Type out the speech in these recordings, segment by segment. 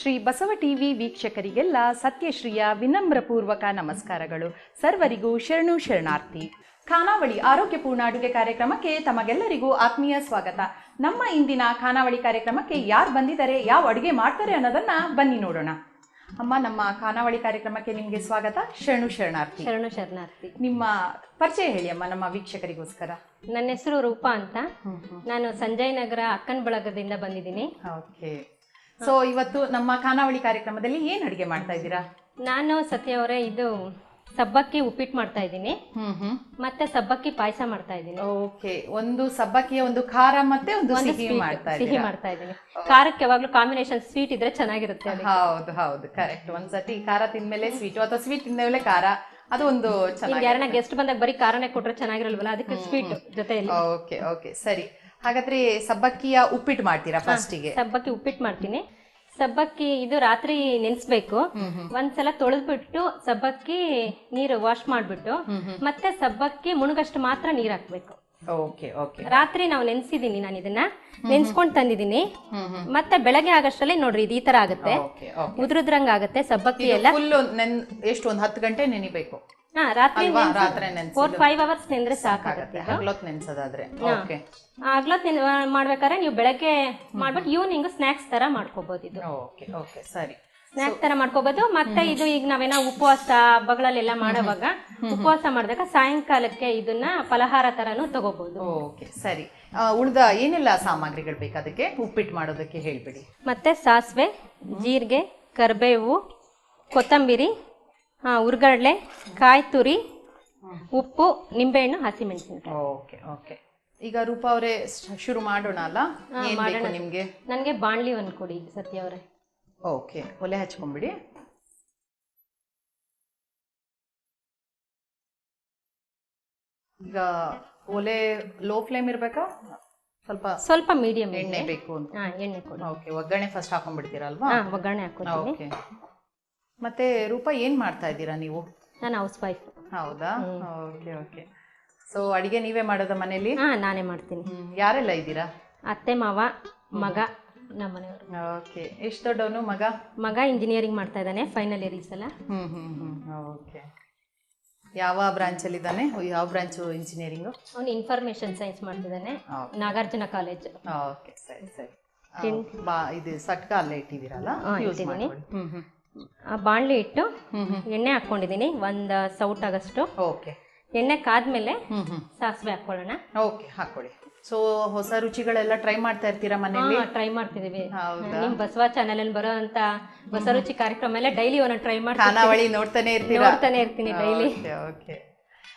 Shri Basava TV ವೀಕ್ಷಕರಿಗೆಲ್ಲ ಸತ್ಯಶ್ರೀಯ ವಿನಮ್ರಪೂರ್ವಕ ನಮಸ್ಕಾರಗಳು. ಸರ್ವರಿಗೂ ಶರಣು ಶರಣಾರ್ಥಿ. ಖಾನಾವಳಿ ಆರೋಗ್ಯಪೂರ್ಣ ಅಡುಗೆ ಕಾರ್ಯಕ್ರಮಕ್ಕೆ ತಮಗೆಲ್ಲರಿಗೂ ಆತ್ಮೀಯ ಸ್ವಾಗತ. ನಮ್ಮ ಇಂದಿನ ಖಾನಾವಳಿ ಕಾರ್ಯಕ್ರಮಕ್ಕೆ ಯಾರು ಬಂದಿದ್ದಾರೆ ಯಾವ ಅಡುಗೆ ಮಾಡ್ತಾರೆ ಅನ್ನೋದನ್ನ ಬನ್ನಿ ನೋಡೋಣ. ಅಮ್ಮ ನಮ್ಮ ಖಾನಾವಳಿ ಕಾರ್ಯಕ್ರಮಕ್ಕೆ ನಿಮಗೆ ಸ್ವಾಗತ. ಶರಣು ಶರಣಾರ್ಥಿ. ಶರಣು ಶರಣಾರ್ಥಿ. ನಿಮ್ಮ ಪರಿಚಯ ಹೇಳಿ ಅಮ್ಮ ನಮ್ಮ ವೀಕ್ಷಕರಿಗೋಸ್ಕರ. ನನ್ನ ಹೆಸರು ರೂಪಾ ಅಂತ. ನಾನು ಸಂಜಯ್ ನಗರ ಅಕ್ಕನ ಬಳಗದಿಂದ ಬಂದಿದ್ದೀನಿ. ಓಕೆ. ಸೊ ಇವತ್ತು ನಮ್ಮ ಖಾನಾವಳಿ ಕಾರ್ಯಕ್ರಮದಲ್ಲಿ ಏನ್ ಅಡಿಗೆ ಮಾಡ್ತಾ ಇದ್ದೀರಾ? ನಾನು ಸತ್ಯ ಅವರೇ ಇದು ಸಬ್ಬಕ್ಕಿ ಉಪ್ಪಿಟ್ಟು ಮಾಡ್ತಾ ಇದ್ದೀನಿ. ಹ್ಮ್ ಹ್ಮ್. ಮತ್ತೆ ಸಬ್ಬಕ್ಕಿ ಪಾಯಸ ಮಾಡ್ತಾ ಇದ್ದೀನಿ. ಓಕೆ ಒಂದು ಸಬ್ಬಕ್ಕಿಯ ಒಂದು ಖಾರ ಮತ್ತೆ ಒಂದು ಒಂದು ಸಿಹಿ sweet, ಮಾಡ್ತಾ ಸಿಹಿ ಇದ್ದೀರಾ? ಮಾಡ್ತಾ ಇದ್ದೀನಿ. ಖಾರಕ್ಕೆ ಯಾವಾಗ್ಲೂ ಕಾಂಬಿನೇಷನ್ ಸ್ವೀಟ್ ಇದ್ರೆ ಚೆನ್ನಾಗಿರುತ್ತೆ ಅದಕ್ಕೆ. ಹೌದು ಹೌದು. ಕರೆಕ್ಟ್ ಒಂದ್ಸತಿ ಖಾರ ತಿಂದ್ಮೇಲೆ ಸ್ವೀಟ್ ಅಥವಾ ಸ್ವೀಟ್ ತಿಂದ್ಮೇಲೆ ಖಾರ ಅದು ಒಂದು ಈಗ ಚೆನ್ನಾಗಿ ಯಾರನ್ನ ಗೆಸ್ಟ್ ಬಂದಾಗ ಬರೀ ಕಾರನೇ ಕೊಟ್ರೆ ಚೆನ್ನಾಗಿರಲ್ವಲ್ಲ ಅದಕ್ಕೆ ಸ್ವೀಟ್ ಜೊತೆಯಲ್ಲಿ. ಓಕೆ ಓಕೆ ಸರಿ. ಹಾಗಾದ್ರೆ ಸಬ್ಬಕ್ಕಿಯ ಉಪ್ಪಿಟ್ಟು ಮಾಡ್ತೀರಾ ಫಸ್ಟಿಗೆ ಸಬ್ಬಕ್ಕಿ ಉಪ್ಪಿಟ್ಟು ಮಾಡ್ತೀನಿ. ಸಬ್ಬಕ್ಕಿ ಇದು ರಾತ್ರಿ ನೆನೆಸ್ಬೇಕು. ಒಂದ್ಸಲ ತೊಳೆದ್ಬಿಟ್ಟು ಸಬ್ಬಕ್ಕಿ ನೀರು ವಾಶ್ ಮಾಡ್ಬಿಟ್ಟು ಮತ್ತೆ ಸಬ್ಬಕ್ಕಿ ಮುಣಗಷ್ಟು ಮಾತ್ರ ನೀರ್ ಹಾಕ್ಬೇಕು. ರಾತ್ರಿ ನಾವು ನೆನ್ಸಿದೀನಿ ನಾನು ಇದನ್ನ. ನೆನ್ಸ್ಕೊಂಡ್ ತಂದಿದ್ದೀನಿ ಮತ್ತೆ ಬೆಳಗ್ಗೆ ಆಗಷ್ಟರಲ್ಲಿ ನೋಡ್ರಿ ಇದು ಈ ತರ ಆಗುತ್ತೆ. ಓಕೆ ಆಗುತ್ತೆ ಸಬ್ಬಕ್ಕಿ ಎಲ್ಲ. ಎಷ್ಟು ಒಂದ್ ಹತ್ತು ಗಂಟೆ ನೆನಿಬೇಕು. ಫೋರ್ ಫೈವ್ ಅವರ್ಸ್ ನೆಂದ್ರೆ ಸಾಕಾಗುತ್ತೆ. ಹಗ್ಲೊತ್ ನೆನ್ಸೋದಾದ್ರೆ. ಆಗ್ಲತ್ ಮಾಡ್ಬೇಕಾದ್ರೆ ನೀವು ಬೆಳಗ್ಗೆ ಮಾಡ್ಬಿಟ್ಟು ಈವ್ನಿಂಗ್ ಸ್ನಾಕ್ಸ್ ತರ ಮಾಡ್ಕೋಬಹುದು ಇದು. ಓಕೆ ಓಕೆ ಸರಿ. ಸ್ನಾಕ್ಸ್ ತರ ಮಾಡ್ಕೋಬಹುದು ಮತ್ತೆ ಇದು ಈಗ ನಾವೇನೋ ಉಪವಾಸ ಹಬ್ಬಗಳಲ್ಲೆಲ್ಲ ಮಾಡೋವಾಗ ಉಪವಾಸ ಮಾಡಿದಾಗ ಸಾಯಂಕಾಲಕ್ಕೆ ಇದನ್ನ ಫಲಹಾರ ತರನು ತಗೋಬಹುದು ಓಕೆ ಸರಿ. ಉಳಿದ ಉಳ್ದ ಏನೆಲ್ಲ ಸಾಮಗ್ರಿಗಳು ಬೇಕು ಅದಕ್ಕೆ? ಉಪ್ಪಿಟ್ಟು ಮಾಡೋದಕ್ಕೆ ಹೇಳ್ಬಿಡಿ. ಮತ್ತೆ ಸಾಸಿವೆ ಜೀರಿಗೆ ಕರಿಬೇವು ಕೊತ್ತಂಬರಿ ಆ, ಉರ್ಗಡ್ಲೆ ಕಾಯಿ ತುರಿ ಉಪ್ಪು ನಿಂಬೆಹಣ್ಣು ಹಸಿಮೆಣಸಿನಕಾಯಿ. Okay okay. ಈಗ ರೂಪಾ ಅವರೇ ಶುರು ಮಾಡೋಣ ಅಲ್ಲ? ಏನ್ ಬೇಕು ನಿಮ್ಗೆ? ನನಗೆ ಬಾಣ್ಲಿ ಒಂದು ಕೊಡಿ ಸತ್ಯ ಅವರೇ. ಓಕೆ ಒಲೆ ಹಚ್ಕೊಂಡ್ಬಿಡಿ. ಈಗ ಒಲೆ ಲೋ ಫ್ಲೇಮ್ ಇರ್ಬೇಕಾ? ಸ್ವಲ್ಪ ಸ್ವಲ್ಪ ಮೀಡಿಯಂ ಎಣ್ಣೆ ಬೇಕು ಅಂತ. ಹಾ ಎಣ್ಣೆ ಕೊಡಿ. ಓಕೆ ಒಗ್ಗರಣೆ ಫಸ್ಟ್ ಹಾಕೊಂಡ್ಬಿಡ್ತೀರಲ್ವಾ ಹಾ ಒಗ್ಗರಣೆ ಹಾಕೋತೀನಿ. ಓಕೆ. ಮತ್ತೆ ರೂಪ ಏನ್ ಮಾಡ್ತಾ ಇದ್ದೀರಾ ನೀವು? ನಾನು ಹೌಸ್ ವೈಫ್ ಹೌದಾ? Okay okay. ಸೊ ಅಡಿಗೆ ನೀವೇ ಮಾಡೋದ ಮನೇಲಿ? ಹಾ ನಾನೇ ಮಾಡ್ತೀನಿ. ಹ್ಮ್, ಯಾರೆಲ್ಲ ಇದ್ದೀರಾ? ಅತ್ತೆ ಮಾವ ಮಗ ನಮ್ಮ ಮನೆಯವರು. ಓಕೆ. ಎಷ್ಟು ದೊಡ್ಡವನು ಮಗ? ಮಗ ಇಂಜಿನಿಯರಿಂಗ್ ಮಾಡ್ತಾ ಇದ್ದಾನೆ ಫೈನಲ್ ಇಯರ್ ಈ ಸಲ ಹ್ಮ್ ಹ್ಮ್ ಹ್ಮ್. ಓಕೆ. ಯಾವ ಬ್ರಾಂಚ್ ಅಲ್ಲಿ ಇದ್ದಾನೆ? ಯಾವ ಬ್ರಾಂಚು ಇಂಜಿನಿಯರಿಂಗು ಅವನು ಇನ್ಫಾರ್ಮೇಶನ್ ಸೈನ್ಸ್ ಮಾಡ್ತಿದ್ದಾನೆ ನಾಗಾರ್ಜುನ ಕಾಲೇಜ್ ಓಕೆ ಸರಿ ಸರಿ. ಆ, ಬಾ ಇದು ಸಟ್ಕ ಅಲ್ಲೇ ಇಟ್ಟಿದ್ದೀರಲ್ಲ? ಹಾ, ಯೂಸ್ ಇಟ್ಟಿದ್ದೀನಿ. ಮಾಡ್ಕೊಳ್ಳಿ. ಹ್ಮ್ ಹ್ಮ್. ಬಾಣಲಿ ಇಟ್ಟು ಎಣ್ಣೆ ಹಾಕೊಂಡಿದ್ದೀನಿ ಒಂದು ಸೌಟ್ ಆಗಷ್ಟು. ಓಕೆ. ಎಣ್ಣೆ ಕಾದ್ಮೇಲೆ ಸಾಸಿವೆ ಹಾಕೊಳ್ಳೋಣ ಓಕೆ ಹಾಕೊಳ್ಳಿ ಸೊ ಹೊಸ ರುಚಿಗಳೆಲ್ಲ ಟ್ರೈ ಮಾಡ್ತಾ ಇರ್ತೀರಾ ಮನೇಲಿ? ಟ್ರೈ ಮಾಡ್ತಿದೀವಿ. ನಿಮ್ ಬಸವ ಚಾನೆಲ್ ಅಲ್ಲಿ ಬರೋ ಅಂತ ಹೊಸ ರುಚಿ ಕಾರ್ಯಕ್ರಮ ಎಲ್ಲ ಡೈಲಿ ಒಂದೊಂದು ಟ್ರೈ ಮಾಡ್ತೀನಿ ಖಾನಾವಳಿ ನೋಡ್ತಾನೆ ಇರ್ತೀನಿ ನೋಡ್ತಾನೆ ಇರ್ತೀನಿ ಡೈಲಿ ಓಕೆ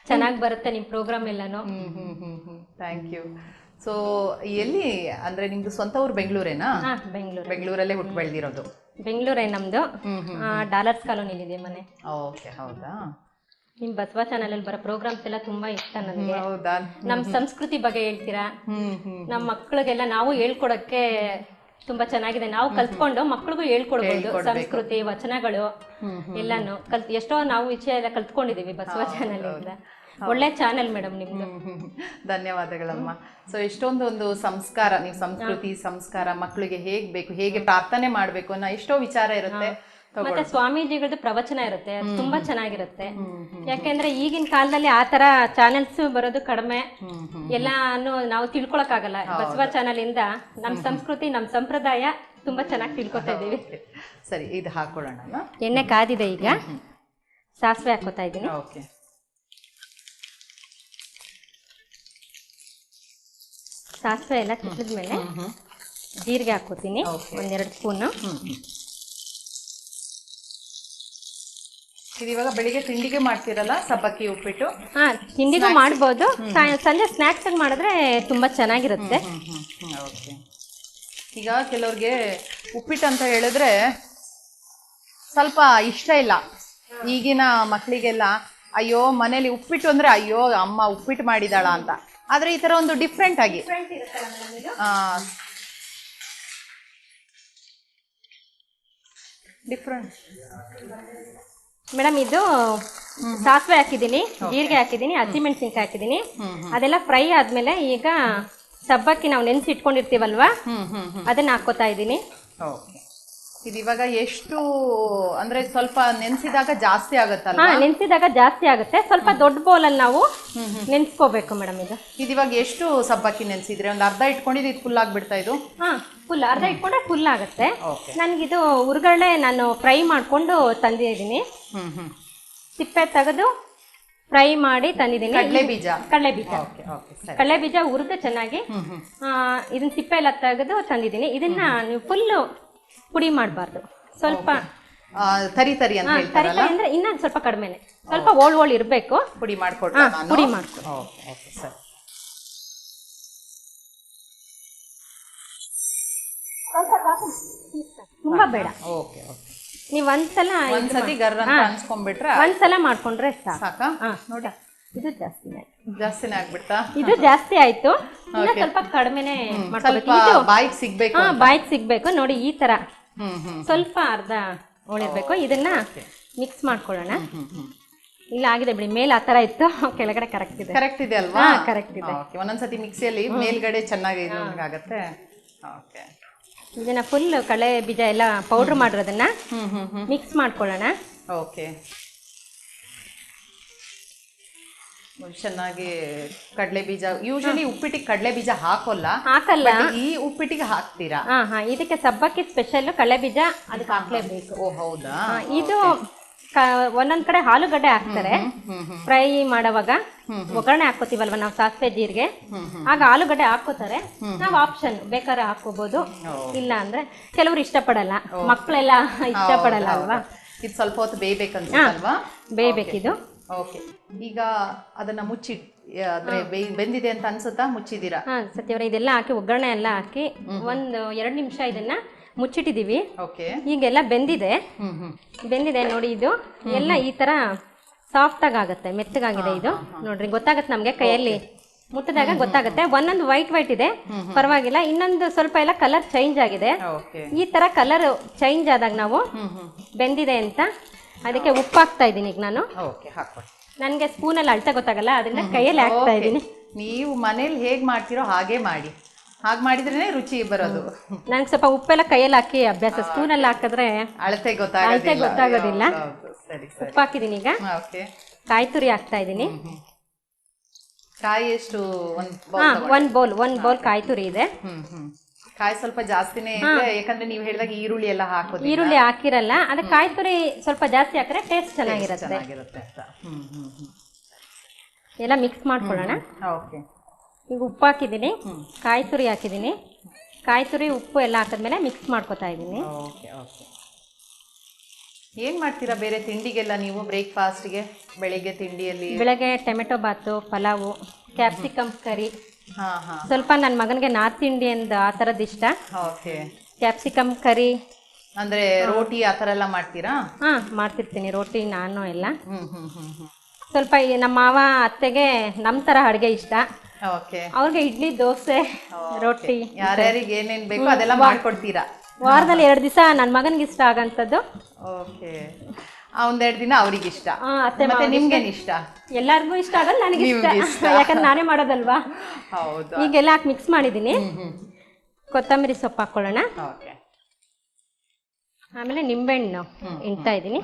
ಚೆನ್ನಾಗಿ ಬರುತ್ತೆ ನಿಮ್ ಪ್ರೋಗ್ರಾಮ್ ಎಲ್ಲಾನು. ಥ್ಯಾಂಕ್ ಯು ಸೊ ಎಲ್ಲಿ ಅಂದ್ರೆ ನಿಮ್ದು ಸ್ವಂತ ಊರು ಬೆಂಗಳೂರೇನಾ? ಬೆಂಗಳೂರು. ಬೆಂಗಳೂರಲ್ಲೇ ಹುಟ್ಟು ಬೆಳೆದಿರೋದು ಬೆಂಗಳೂರೇ ನಮ್ದು. ಡಾಲರ್ಸ್ ಕಾಲೋನಿ ಇದೆ ಮನೆ. ಓಕೆ ಹೌದಾ? ನಿಮ್ ಬಸವ ಚಾನಲ್ ಅಲ್ಲಿ ಬರೋ ಪ್ರೋಗ್ರಾಮ್ಸ್ ಎಲ್ಲ ತುಂಬಾ ಇಷ್ಟ ನನಗೆ ಹೌದಾ? ನಮ್ ಸಂಸ್ಕೃತಿ ಬಗ್ಗೆ ಹೇಳ್ತೀರಾ? ನಮ್ ಮಕ್ಳಿಗೆಲ್ಲ ನಮ್ಮ ಮಕ್ಕಳಿಗೆಲ್ಲ ನಾವು ಹೇಳ್ಕೊಡಕ್ಕೆ ತುಂಬಾ ಚೆನ್ನಾಗಿದೆ. ನಾವು ಕಲ್ತ್ಕೊಂಡು ಮಕ್ಳಿಗೂ ಹೇಳ್ಕೊಡ್ಬೋದು ಸಂಸ್ಕೃತಿ ವಚನಗಳು ಎಲ್ಲಾನು. ಕಲ್ತ್ ಎಷ್ಟೋ ನಾವು ವಿಷಯ ಎಲ್ಲ ಕಲ್ತ್ಕೊಂಡಿದೀವಿ ಬಸವ ಚಾನಲ್ ಇಂದ. ಒಳ್ಳೆ ಚಾನೆಲ್ ಮೇಡಮ್ ನಿಮ್ದು. ಧನ್ಯವಾದಗಳಮ್ಮ. ಸೊ ಎಷ್ಟೊಂದು ಒಂದು ಸಂಸ್ಕಾರ ನೀವು ಸಂಸ್ಕೃತಿ ಸಂಸ್ಕಾರ ಮಕ್ಕಳಿಗೆ ಹೇಗ್ ಬೇಕು ಹೇಗೆ ಪ್ರಾರ್ಥನೆ ಮಾಡ್ಬೇಕು ಅನ್ನೋ ಎಷ್ಟೋ ವಿಚಾರ ಇರುತ್ತೆ. ಮತ್ತೆ ಸ್ವಾಮೀಜಿಗಳದ್ದು ಪ್ರವಚನ ಇರುತ್ತೆ ಅದು ತುಂಬಾ ಚೆನ್ನಾಗಿರುತ್ತೆ. ಯಾಕೆಂದ್ರೆ ಈಗಿನ ಕಾಲದಲ್ಲಿ ಆ ತರ ಚಾನೆಲ್ಸ್ ಬರೋದು ಕಡಿಮೆ. ಎಲ್ಲಾನು ನಾವು ತಿಳ್ಕೊಳಕ್ ಆಗಲ್ಲ ಬಸವ ಚಾನೆಲ್ ಇಂದ ನಮ್ ಸಂಸ್ಕೃತಿ ನಮ್ ಸಂಪ್ರದಾಯ ತುಂಬಾ ಚೆನ್ನಾಗಿ ತಿಳ್ಕೊತಾ ಇದೀವಿ ಸರಿ ಇದು ಹಾಕೊಳ್ಳೋಣ ಎಣ್ಣೆ ಕಾದಿದೆ ಈಗ. ಸಾಸಿವೆ ಹಾಕೋತಾ ಇದ್ದೀನಿ. ಸಾಸಿವೆ ಎಲ್ಲ ಕಿಸಿದ್ಮೇಲೆ ಜೀರಿಗೆ ಹಾಕೋತೀನಿ ಒಂದೆರಡು ಸ್ಪೂನು. ಇದು ಇವಾಗ ಬೆಳಿಗ್ಗೆ ತಿಂಡಿಗೆ ಮಾಡ್ತೀರಲ್ಲ? ಸಬ್ಬಕ್ಕಿ ಉಪ್ಪಿಟ್ಟು? ಹಾ ತಿಂಡಿಗೂ ಮಾಡ್ಬೋದು. ಸಂಜೆ ಸ್ನಾಕ್ಸ್ ಆಗಿ ಮಾಡಿದ್ರೆ ತುಂಬಾ ಚೆನ್ನಾಗಿರುತ್ತೆ. ಈಗ ಕೆಲವ್ರಿಗೆ ಉಪ್ಪಿಟ್ಟು ಅಂತ ಹೇಳಿದ್ರೆ ಸ್ವಲ್ಪ ಇಷ್ಟ ಇಲ್ಲ. ಈಗಿನ ಮಕ್ಕಳಿಗೆಲ್ಲ ಅಯ್ಯೋ ಮನೇಲಿ ಉಪ್ಪಿಟ್ಟು ಅಂದ್ರೆ ಅಯ್ಯೋ ಅಮ್ಮ ಉಪ್ಪಿಟ್ಟು ಮಾಡಿದಾಳ ಅಂತ. ಆದ್ರೆ ಈ ತರ ಒಂದು ಡಿಫ್ರೆಂಟ್ ಆಗಿ. ಡಿಫ್ರೆಂಟ್ ಮೇಡಮ್ ಇದು? ಸಾಸಿವೆ ಹಾಕಿದ್ದೀನಿ ಜೀರಿಗೆ ಹಾಕಿದ್ದೀನಿ ಹಸಿಮೆಣಸಿನ್ಕಾಯಿ ಹಾಕಿದ್ದೀನಿ. ಅದೆಲ್ಲ ಫ್ರೈ ಆದ್ಮೇಲೆ ಈಗ ಸಬ್ಬಕ್ಕಿ ನಾವು ನೆನೆಸಿ ಇಟ್ಕೊಂಡಿರ್ತೀವಲ್ವಾ ಅದನ್ನ ಹಾಕೋತಾ ಇದ್ದೀನಿ. ಓಕೆ ಇದು ಇವಾಗ ಎಷ್ಟು ಅಂದ್ರೆ ಸ್ವಲ್ಪ ನೆನ್ಸಿದಾಗ ಜಾಸ್ತಿ ಆಗುತ್ತಲ್ಲ ಹಾ ನೆನ್ಸಿದಾಗ ಜಾಸ್ತಿ ಆಗುತ್ತೆ. ಸ್ವಲ್ಪ ದೊಡ್ಡ ಬೌಲಲ್ಲಿ ನಾವು ನೆನ್ಸ್ಕೋಬೇಕು ಮೇಡಮ್ ಇದು. ಇದಿವಾಗ ಇವಾಗ ಎಷ್ಟು ಸಬ್ಬಕ್ಕಿ ನೆನ್ಸಿದ್ರೆ? ಒಂದು ಅರ್ಧ ಇಟ್ಕೊಂಡಿದ್ದು ಇದು ಫುಲ್ ಆಗ್ಬಿಡ್ತಾ ಇದು? ಹಾ ಫುಲ್ ಅರ್ಧ ಇಟ್ಕೊಂಡ್ರೆ ಫುಲ್ ಆಗುತ್ತೆ. ನನ್ಗಿದು ನನಗಿದು ಉರ್ಗಡ್ಲೆ ನಾನು ಫ್ರೈ ಮಾಡಿಕೊಂಡು ತಂದಿದ್ದೀನಿ. ಹ್ಮ್ ಹ್ಮ್. ಸಿಪ್ಪೆ ತೆಗೆದು ಫ್ರೈ ಮಾಡಿ ತಂದಿದ್ದೀನಿ. ಕಡಲೆ ಬೀಜ? ಕಡಲೆ ಬೀಜ. ಓಕೆ ಓಕೆ ಸರಿ. ಕಡಲೆ ಬೀಜ ಹುರಿದು ಚೆನ್ನಾಗಿ ಹ್ಮ್ ಹ್ಮ್. ಆ, ಇದನ್ನ ಸಿಪ್ಪೆ ಎಲ್ಲ ತೆಗೆದು ತಂದಿದ್ದೀನಿ. ಇದನ್ನ ನೀವು ಫುಲ್ಲು ಪುಡಿ ಮಾಡಬಾರ್ದು. ಸ್ವಲ್ಪ ತರಿ ತರಿ ಅಂತ ತರಿ ಹೇಳ್ತಾರಲ್ಲ? ತರಕಾರಿ ಅಂದ್ರೆ ಇನ್ನ ಸ್ವಲ್ಪ ಕಡಿಮೆನೆ. ಸ್ವಲ್ಪ ಓಳ್ ಓಳ್ ಇರಬೇಕು. ಪುಡಿ ಮಾಡ್ಕೊಡ್ತಾ ಹಾ, ನಾನು? ಪುಡಿ ಮಾಡ್ಕೊ. ಓಕೆ ಓಕೆ ಸರಿ. ತುಂಬಾ ಬೇಡ. Okay okay. ನೀವು ಒಂದ್ಸಲ ಇದು ಒಂದ್ಸತಿ ಗರ್ ಅಂತ ಅನ್ಸ್ಕೊಂಡ್ಬಿಟ್ರೆ ಒಂದ್ಸಲ ಮಾಡ್ಕೊಂಡ್ರೆ ಸಾಕು. ಸಾಕಾ? ಹಾ. ನೋಡಿ. ಇದು ಜಾಸ್ತಿನೇ ಜಾಸ್ತಿನೇ ಆಗ್ಬಿಡ್ತಾ? ಇದು ಜಾಸ್ತಿ ಆಯ್ತು. ಇನ್ನ ಸ್ವಲ್ಪ ಕಡಿಮೆನೆ ಮಾಡ್ಕೋಬೇಕು. ಇದು ಬಾಯಿಗೆ ಸಿಗ್ಬೇಕು ಹಾ ಬಾಯಿಗೆ ಸಿಗ್ಬೇಕು. ನೋಡಿ ಈ ತರ. ಸ್ವಲ್ಪ ಅರ್ಧ ಉಳಿರ್ಬೇಕು ಇದನ್ನ ಮಿಕ್ಸ್ ಮಾಡ್ಕೊಳ್ಳೋಣ. ಇಲ್ಲ ಆಗಿದೆ ಬಿಡಿ. ಮೇಲೆ ಆ ತರ ಇತ್ತು. ಕೆಳಗಡೆ ಕರೆಕ್ಟ್ ಇದೆ. ಕರೆಕ್ಟ್ ಇದೆ ಅಲ್ವಾ? ಕರೆಕ್ಟ್ ಇದೆ. ಒಂದೊಂದ್ಸತಿ ಮಿಕ್ಸಿಯಲ್ಲಿ ಮೇಲ್ಗಡೆ ಚೆನ್ನಾಗಿ ಆಗತ್ತೆ. ಓಕೆ ಇದನ್ನ ಫುಲ್ ಕಳೆ ಬೀಜ ಎಲ್ಲ ಪೌಡರ್ ಮಾಡಿರೋದನ್ನ ಮಿಕ್ಸ್ ಮಾಡ್ಕೊಳ್ಳೋಣ. ಓಕೆ ಚೆನ್ನಾಗಿ ಕಡಲೆ ಬೀಜ ಯೂಶಲಿ ಉಪ್ಪಿಟ್ಟಿಗೆ ಕಡಲೆ ಬೀಜ ಹಾಕೋಲ್ಲ. ಹಾಕಲ್ಲ ಈ ಉಪ್ಪಿಟ್ಟಿಗೆ ಹಾಕ್ತೀರಾ? ಹಾ ಹಾ ಇದಕ್ಕೆ ಸಬ್ಬಕ್ಕಿ ಸ್ಪೆಷಲ್ ಕಡಲೆ ಬೀಜ ಅದಕ್ಕೆ ಹಾಕ್ಲೇಬೇಕು. ಓ ಹೌದಾ? ಇದು ಒಂದೊಂದ್ ಕಡೆ ಆಲೂಗಡ್ಡೆ ಹಾಕ್ತಾರೆ. ಫ್ರೈ ಮಾಡುವಾಗ ಒಗ್ಗರಣೆ ಹಾಕೋತೀವಲ್ವ ನಾವು ಸಾಸಿವೆ ಜೀರಿಗೆ? ಆಗ ಆಲೂಗಡ್ಡೆ ಹಾಕೋತಾರೆ ನಾವು ಆಪ್ಷನ್ ಬೇಕಾದ್ರೆ ಹಾಕೋಬಹುದು ಇಲ್ಲ ಅಂದ್ರೆ ಕೆಲವ್ರು ಇಷ್ಟಪಡಲ್ಲ. ಮಕ್ಕಳೆಲ್ಲ ಇಷ್ಟಪಡಲ್ಲ ಅಲ್ವಾ? ಇದು ಸ್ವಲ್ಪ ಹೊತ್ತು ಬೇಯಬೇಕಂತ ಬೇಯ್ಬೇಕಿದು. ಓಕೆ. ಈಗ ಅದನ್ನ ಮುಚ್ಚಿ ಅಂದ್ರೆ ಬೆಂದಿದೆ ಅಂತ ಅನ್ಸುತ್ತಾ? ಮುಚ್ಚಿದೀರಾ ಹಾ ಸತ್ಯವರ ಇದೆಲ್ಲ ಹಾಕಿ ಒಗ್ಗರಣೆ ಎಲ್ಲ ಹಾಕಿ ಒಂದು ಎರಡು ನಿಮಿಷ ಇದನ್ನ ಮುಚ್ಚಿಟ್ಟಿದ್ದೀವಿ. ಓಕೆ. ಈಗೆಲ್ಲ ಬೆಂದಿದೆ. ಹ್ಮ್ ಹ್ಮ್. ಬೆಂದಿದೆ ನೋಡಿ ಇದು. ಎಲ್ಲ ಈ ತರ ಸಾಫ್ಟ್ ಆಗಿ ಆಗುತ್ತೆ ಮೆತ್ತಗಾಗಿದೆ ಇದು. ನೋಡ್ರಿ ಗೊತ್ತಾಗತ್ತೆ ನಮ್ಗೆ ಕೈಯಲ್ಲಿ. ಮುಟ್ಟಿದಾಗ ಗೊತ್ತಾಗುತ್ತೆ. ಒಂದೊಂದು ವೈಟ್ ವೈಟ್ ಇದೆ. ಪರವಾಗಿಲ್ಲ. ಇನ್ನೊಂದು ಸ್ವಲ್ಪ ಎಲ್ಲ ಕಲರ್ ಚೇಂಜ್ ಆಗಿದೆ. ಓಕೆ. ಈ ತರ ಕಲರ್ ಚೇಂಜ್ ಆದಾಗ ನಾವು ಹ್ಮ್ ಹ್ಮ್. ಬೆಂದಿದೆ ಅಂತ ಅದಕ್ಕೆ ಉಪ್ಪು ಹಾಕ್ತಾ ಇದ್ದೀನಿ ಈಗ ನಾನು. ಓಕೆ ಹಾಕ್ಕೊಡಿ ನನಗೆ ಸ್ಪೂನಲ್ಲಿ ಅಳತೆ ಗೊತ್ತಾಗಲ್ಲ ಅದನ್ನ ಕೈಯಲ್ಲಿ ಹಾಕ್ತಾ ಇದ್ದೀನಿ. ನೀವು ಮನೇಲಿ ಹೇಗೆ ಮಾಡ್ತೀರೋ ಹಾಗೆ ಮಾಡಿ. ಹಾಗೆ ಮಾಡಿದ್ರೇನೆ ರುಚಿ ಬರೋದು. ನಂಗೆ ಸ್ವಲ್ಪ ಉಪ್ಪೆಲ್ಲ ಕೈಯಲ್ಲಿ ಹಾಕಿ ಅಭ್ಯಾಸ. ಸ್ಪೂನಲ್ಲಿ ಹಾಕಿದ್ರೆ ಅಳತೆ ಗೊತ್ತಾಗೋದಿಲ್ಲ. ಗೊತ್ತಾಗೋದಿಲ್ಲ. ಸರಿ ಸರಿ. ಉಪ್ಪು ಹಾಕಿದ್ದೀನಿ ಈಗ. ಓಕೆ. ಕಾಯಿ ತುರಿ ಹಾಕ್ತಾ ಇದ್ದೀನಿ. ಕಾಯಿ ಎಷ್ಟು ಒಂದು ಹಾ ಬೌಲ್ ಒಂದು ಬೌಲ್ ಒಂದ್ ಬೌಲ್ ಕಾಯಿ ತುರಿ ಇದೆ. ಕಾಯಿ ಸ್ವಲ್ಪ ಜಾಸ್ತಿನೇ ಇದೆ ಯಾಕಂದ್ರೆ ನೀವು ಹೇಳಿದಾಗ ಈರುಳ್ಳಿ ಎಲ್ಲ ಹಾಕೋದು ಈರುಳ್ಳಿ ಹಾಕಿರಲ್ಲ ಅದೇ ಕಾಯಿ ತುರಿ ಸ್ವಲ್ಪ ಜಾಸ್ತಿ ಹಾಕಿದ್ರೆ ಟೇಸ್ಟ್ ಚೆನ್ನಾಗಿರುತ್ತೆ. ಚೆನ್ನಾಗಿರುತ್ತೆ ಅಂತ. ಹ್ಮ್ ಹ್ಮ್ ಹ್ಮ್. ಎಲ್ಲ ಮಿಕ್ಸ್ ಮಾಡ್ಕೊಳ್ಳೋಣ. ಓಕೆ. ಈಗ ಉಪ್ಪು ಹಾಕಿದ್ದೀನಿ. ಕಾಯಿ ತುರಿ ಹಾಕಿದ್ದೀನಿ. ಕಾಯಿ ತುರಿ ಉಪ್ಪು ಎಲ್ಲ ಹಾಕಿದ್ಮೇಲೆ ಮಿಕ್ಸ್ ಮಾಡ್ಕೊತಾ ಇದ್ದೀನಿ. Okay okay. ಏನ್ ಮಾಡ್ತೀರಾ ಬೇರೆ ತಿಂಡಿಗೆಲ್ಲ ನೀವು ಬ್ರೇಕ್ಫಾಸ್ಟ್ಗೆ ಬೆಳಿಗ್ಗೆ ತಿಂಡಿಯಲ್ಲಿ? ಬೆಳಗ್ಗೆ tomato bath pulao capsicum curry ಸ್ವಲ್ಪ ನನ್ನ ಮಗನಿಗೆ ನಾರ್ತ್ ಇಂಡಿಯನ್ ಆ ಥರದ್ದು ಇಷ್ಟ. ಓಕೆ. Capsicum curry. ಅಂದ್ರೆ ರೋಟಿ ಆ ಥರ ಎಲ್ಲ ಮಾಡ್ತೀರಾ? ಹಾ ಮಾಡ್ತಿರ್ತೀನಿ ರೋಟಿ ನಾನು ಎಲ್ಲ. ಹ್ಮ್ ಹ್ಮ್ ಹ್ಮ್ ಹ್ಮ್. ಸ್ವಲ್ಪ ಈ ನಮ್ಮ ಮಾವ ಅತ್ತೆಗೆ ನಮ್ಮ ಥರ ಅಡುಗೆ ಇಷ್ಟ. ಓಕೆ. ಅವ್ರಿಗೆ ಇಡ್ಲಿ ದೋಸೆ ರೊಟ್ಟಿ ಯಾರ್ಯಾರಿಗೆ ಏನೇನ್ ಬೇಕೋ ಅದೆಲ್ಲ ಮಾಡ್ಕೊಡ್ತೀರಾ? ವಾರದಲ್ಲಿ ಎರಡು ದಿವಸ ನನ್ನ ಮಗನಿಗೆ ಇಷ್ಟ ಆಗಂತದ್ದು ಓಕೆ. ಒಂದೆರಡು ದಿನ ಅವ್ರಿಗೆ ಇಷ್ಟ ಆ, ಅತ್ತೆ ಮತ್ತೆ ನಿಮ್ಗೇನ್ ಇಷ್ಟ? ಎಲ್ಲರಿಗೂ ಇಷ್ಟ ಆಗಲ್ಲ ನನಗೆ ಇಷ್ಟ ನಿಮ್ಗೆ ಇಷ್ಟ. ಯಾಕಂದ್ರೆ ನಾನೇ ಮಾಡೋದಲ್ವಾ? ಹೌದು. ಈಗೆಲ್ಲ ಹಾಕಿ ಮಿಕ್ಸ್ ಮಾಡಿದ್ದೀನಿ ಕೊತ್ತಂಬರಿ ಸೊಪ್ಪು ಹಾಕೊಳ್ಳೋಣ. ಓಕೆ. ಆಮೇಲೆ ನಿಂಬೆಹಣ್ಣು ಇಡ್ತಾ ಇದ್ದೀನಿ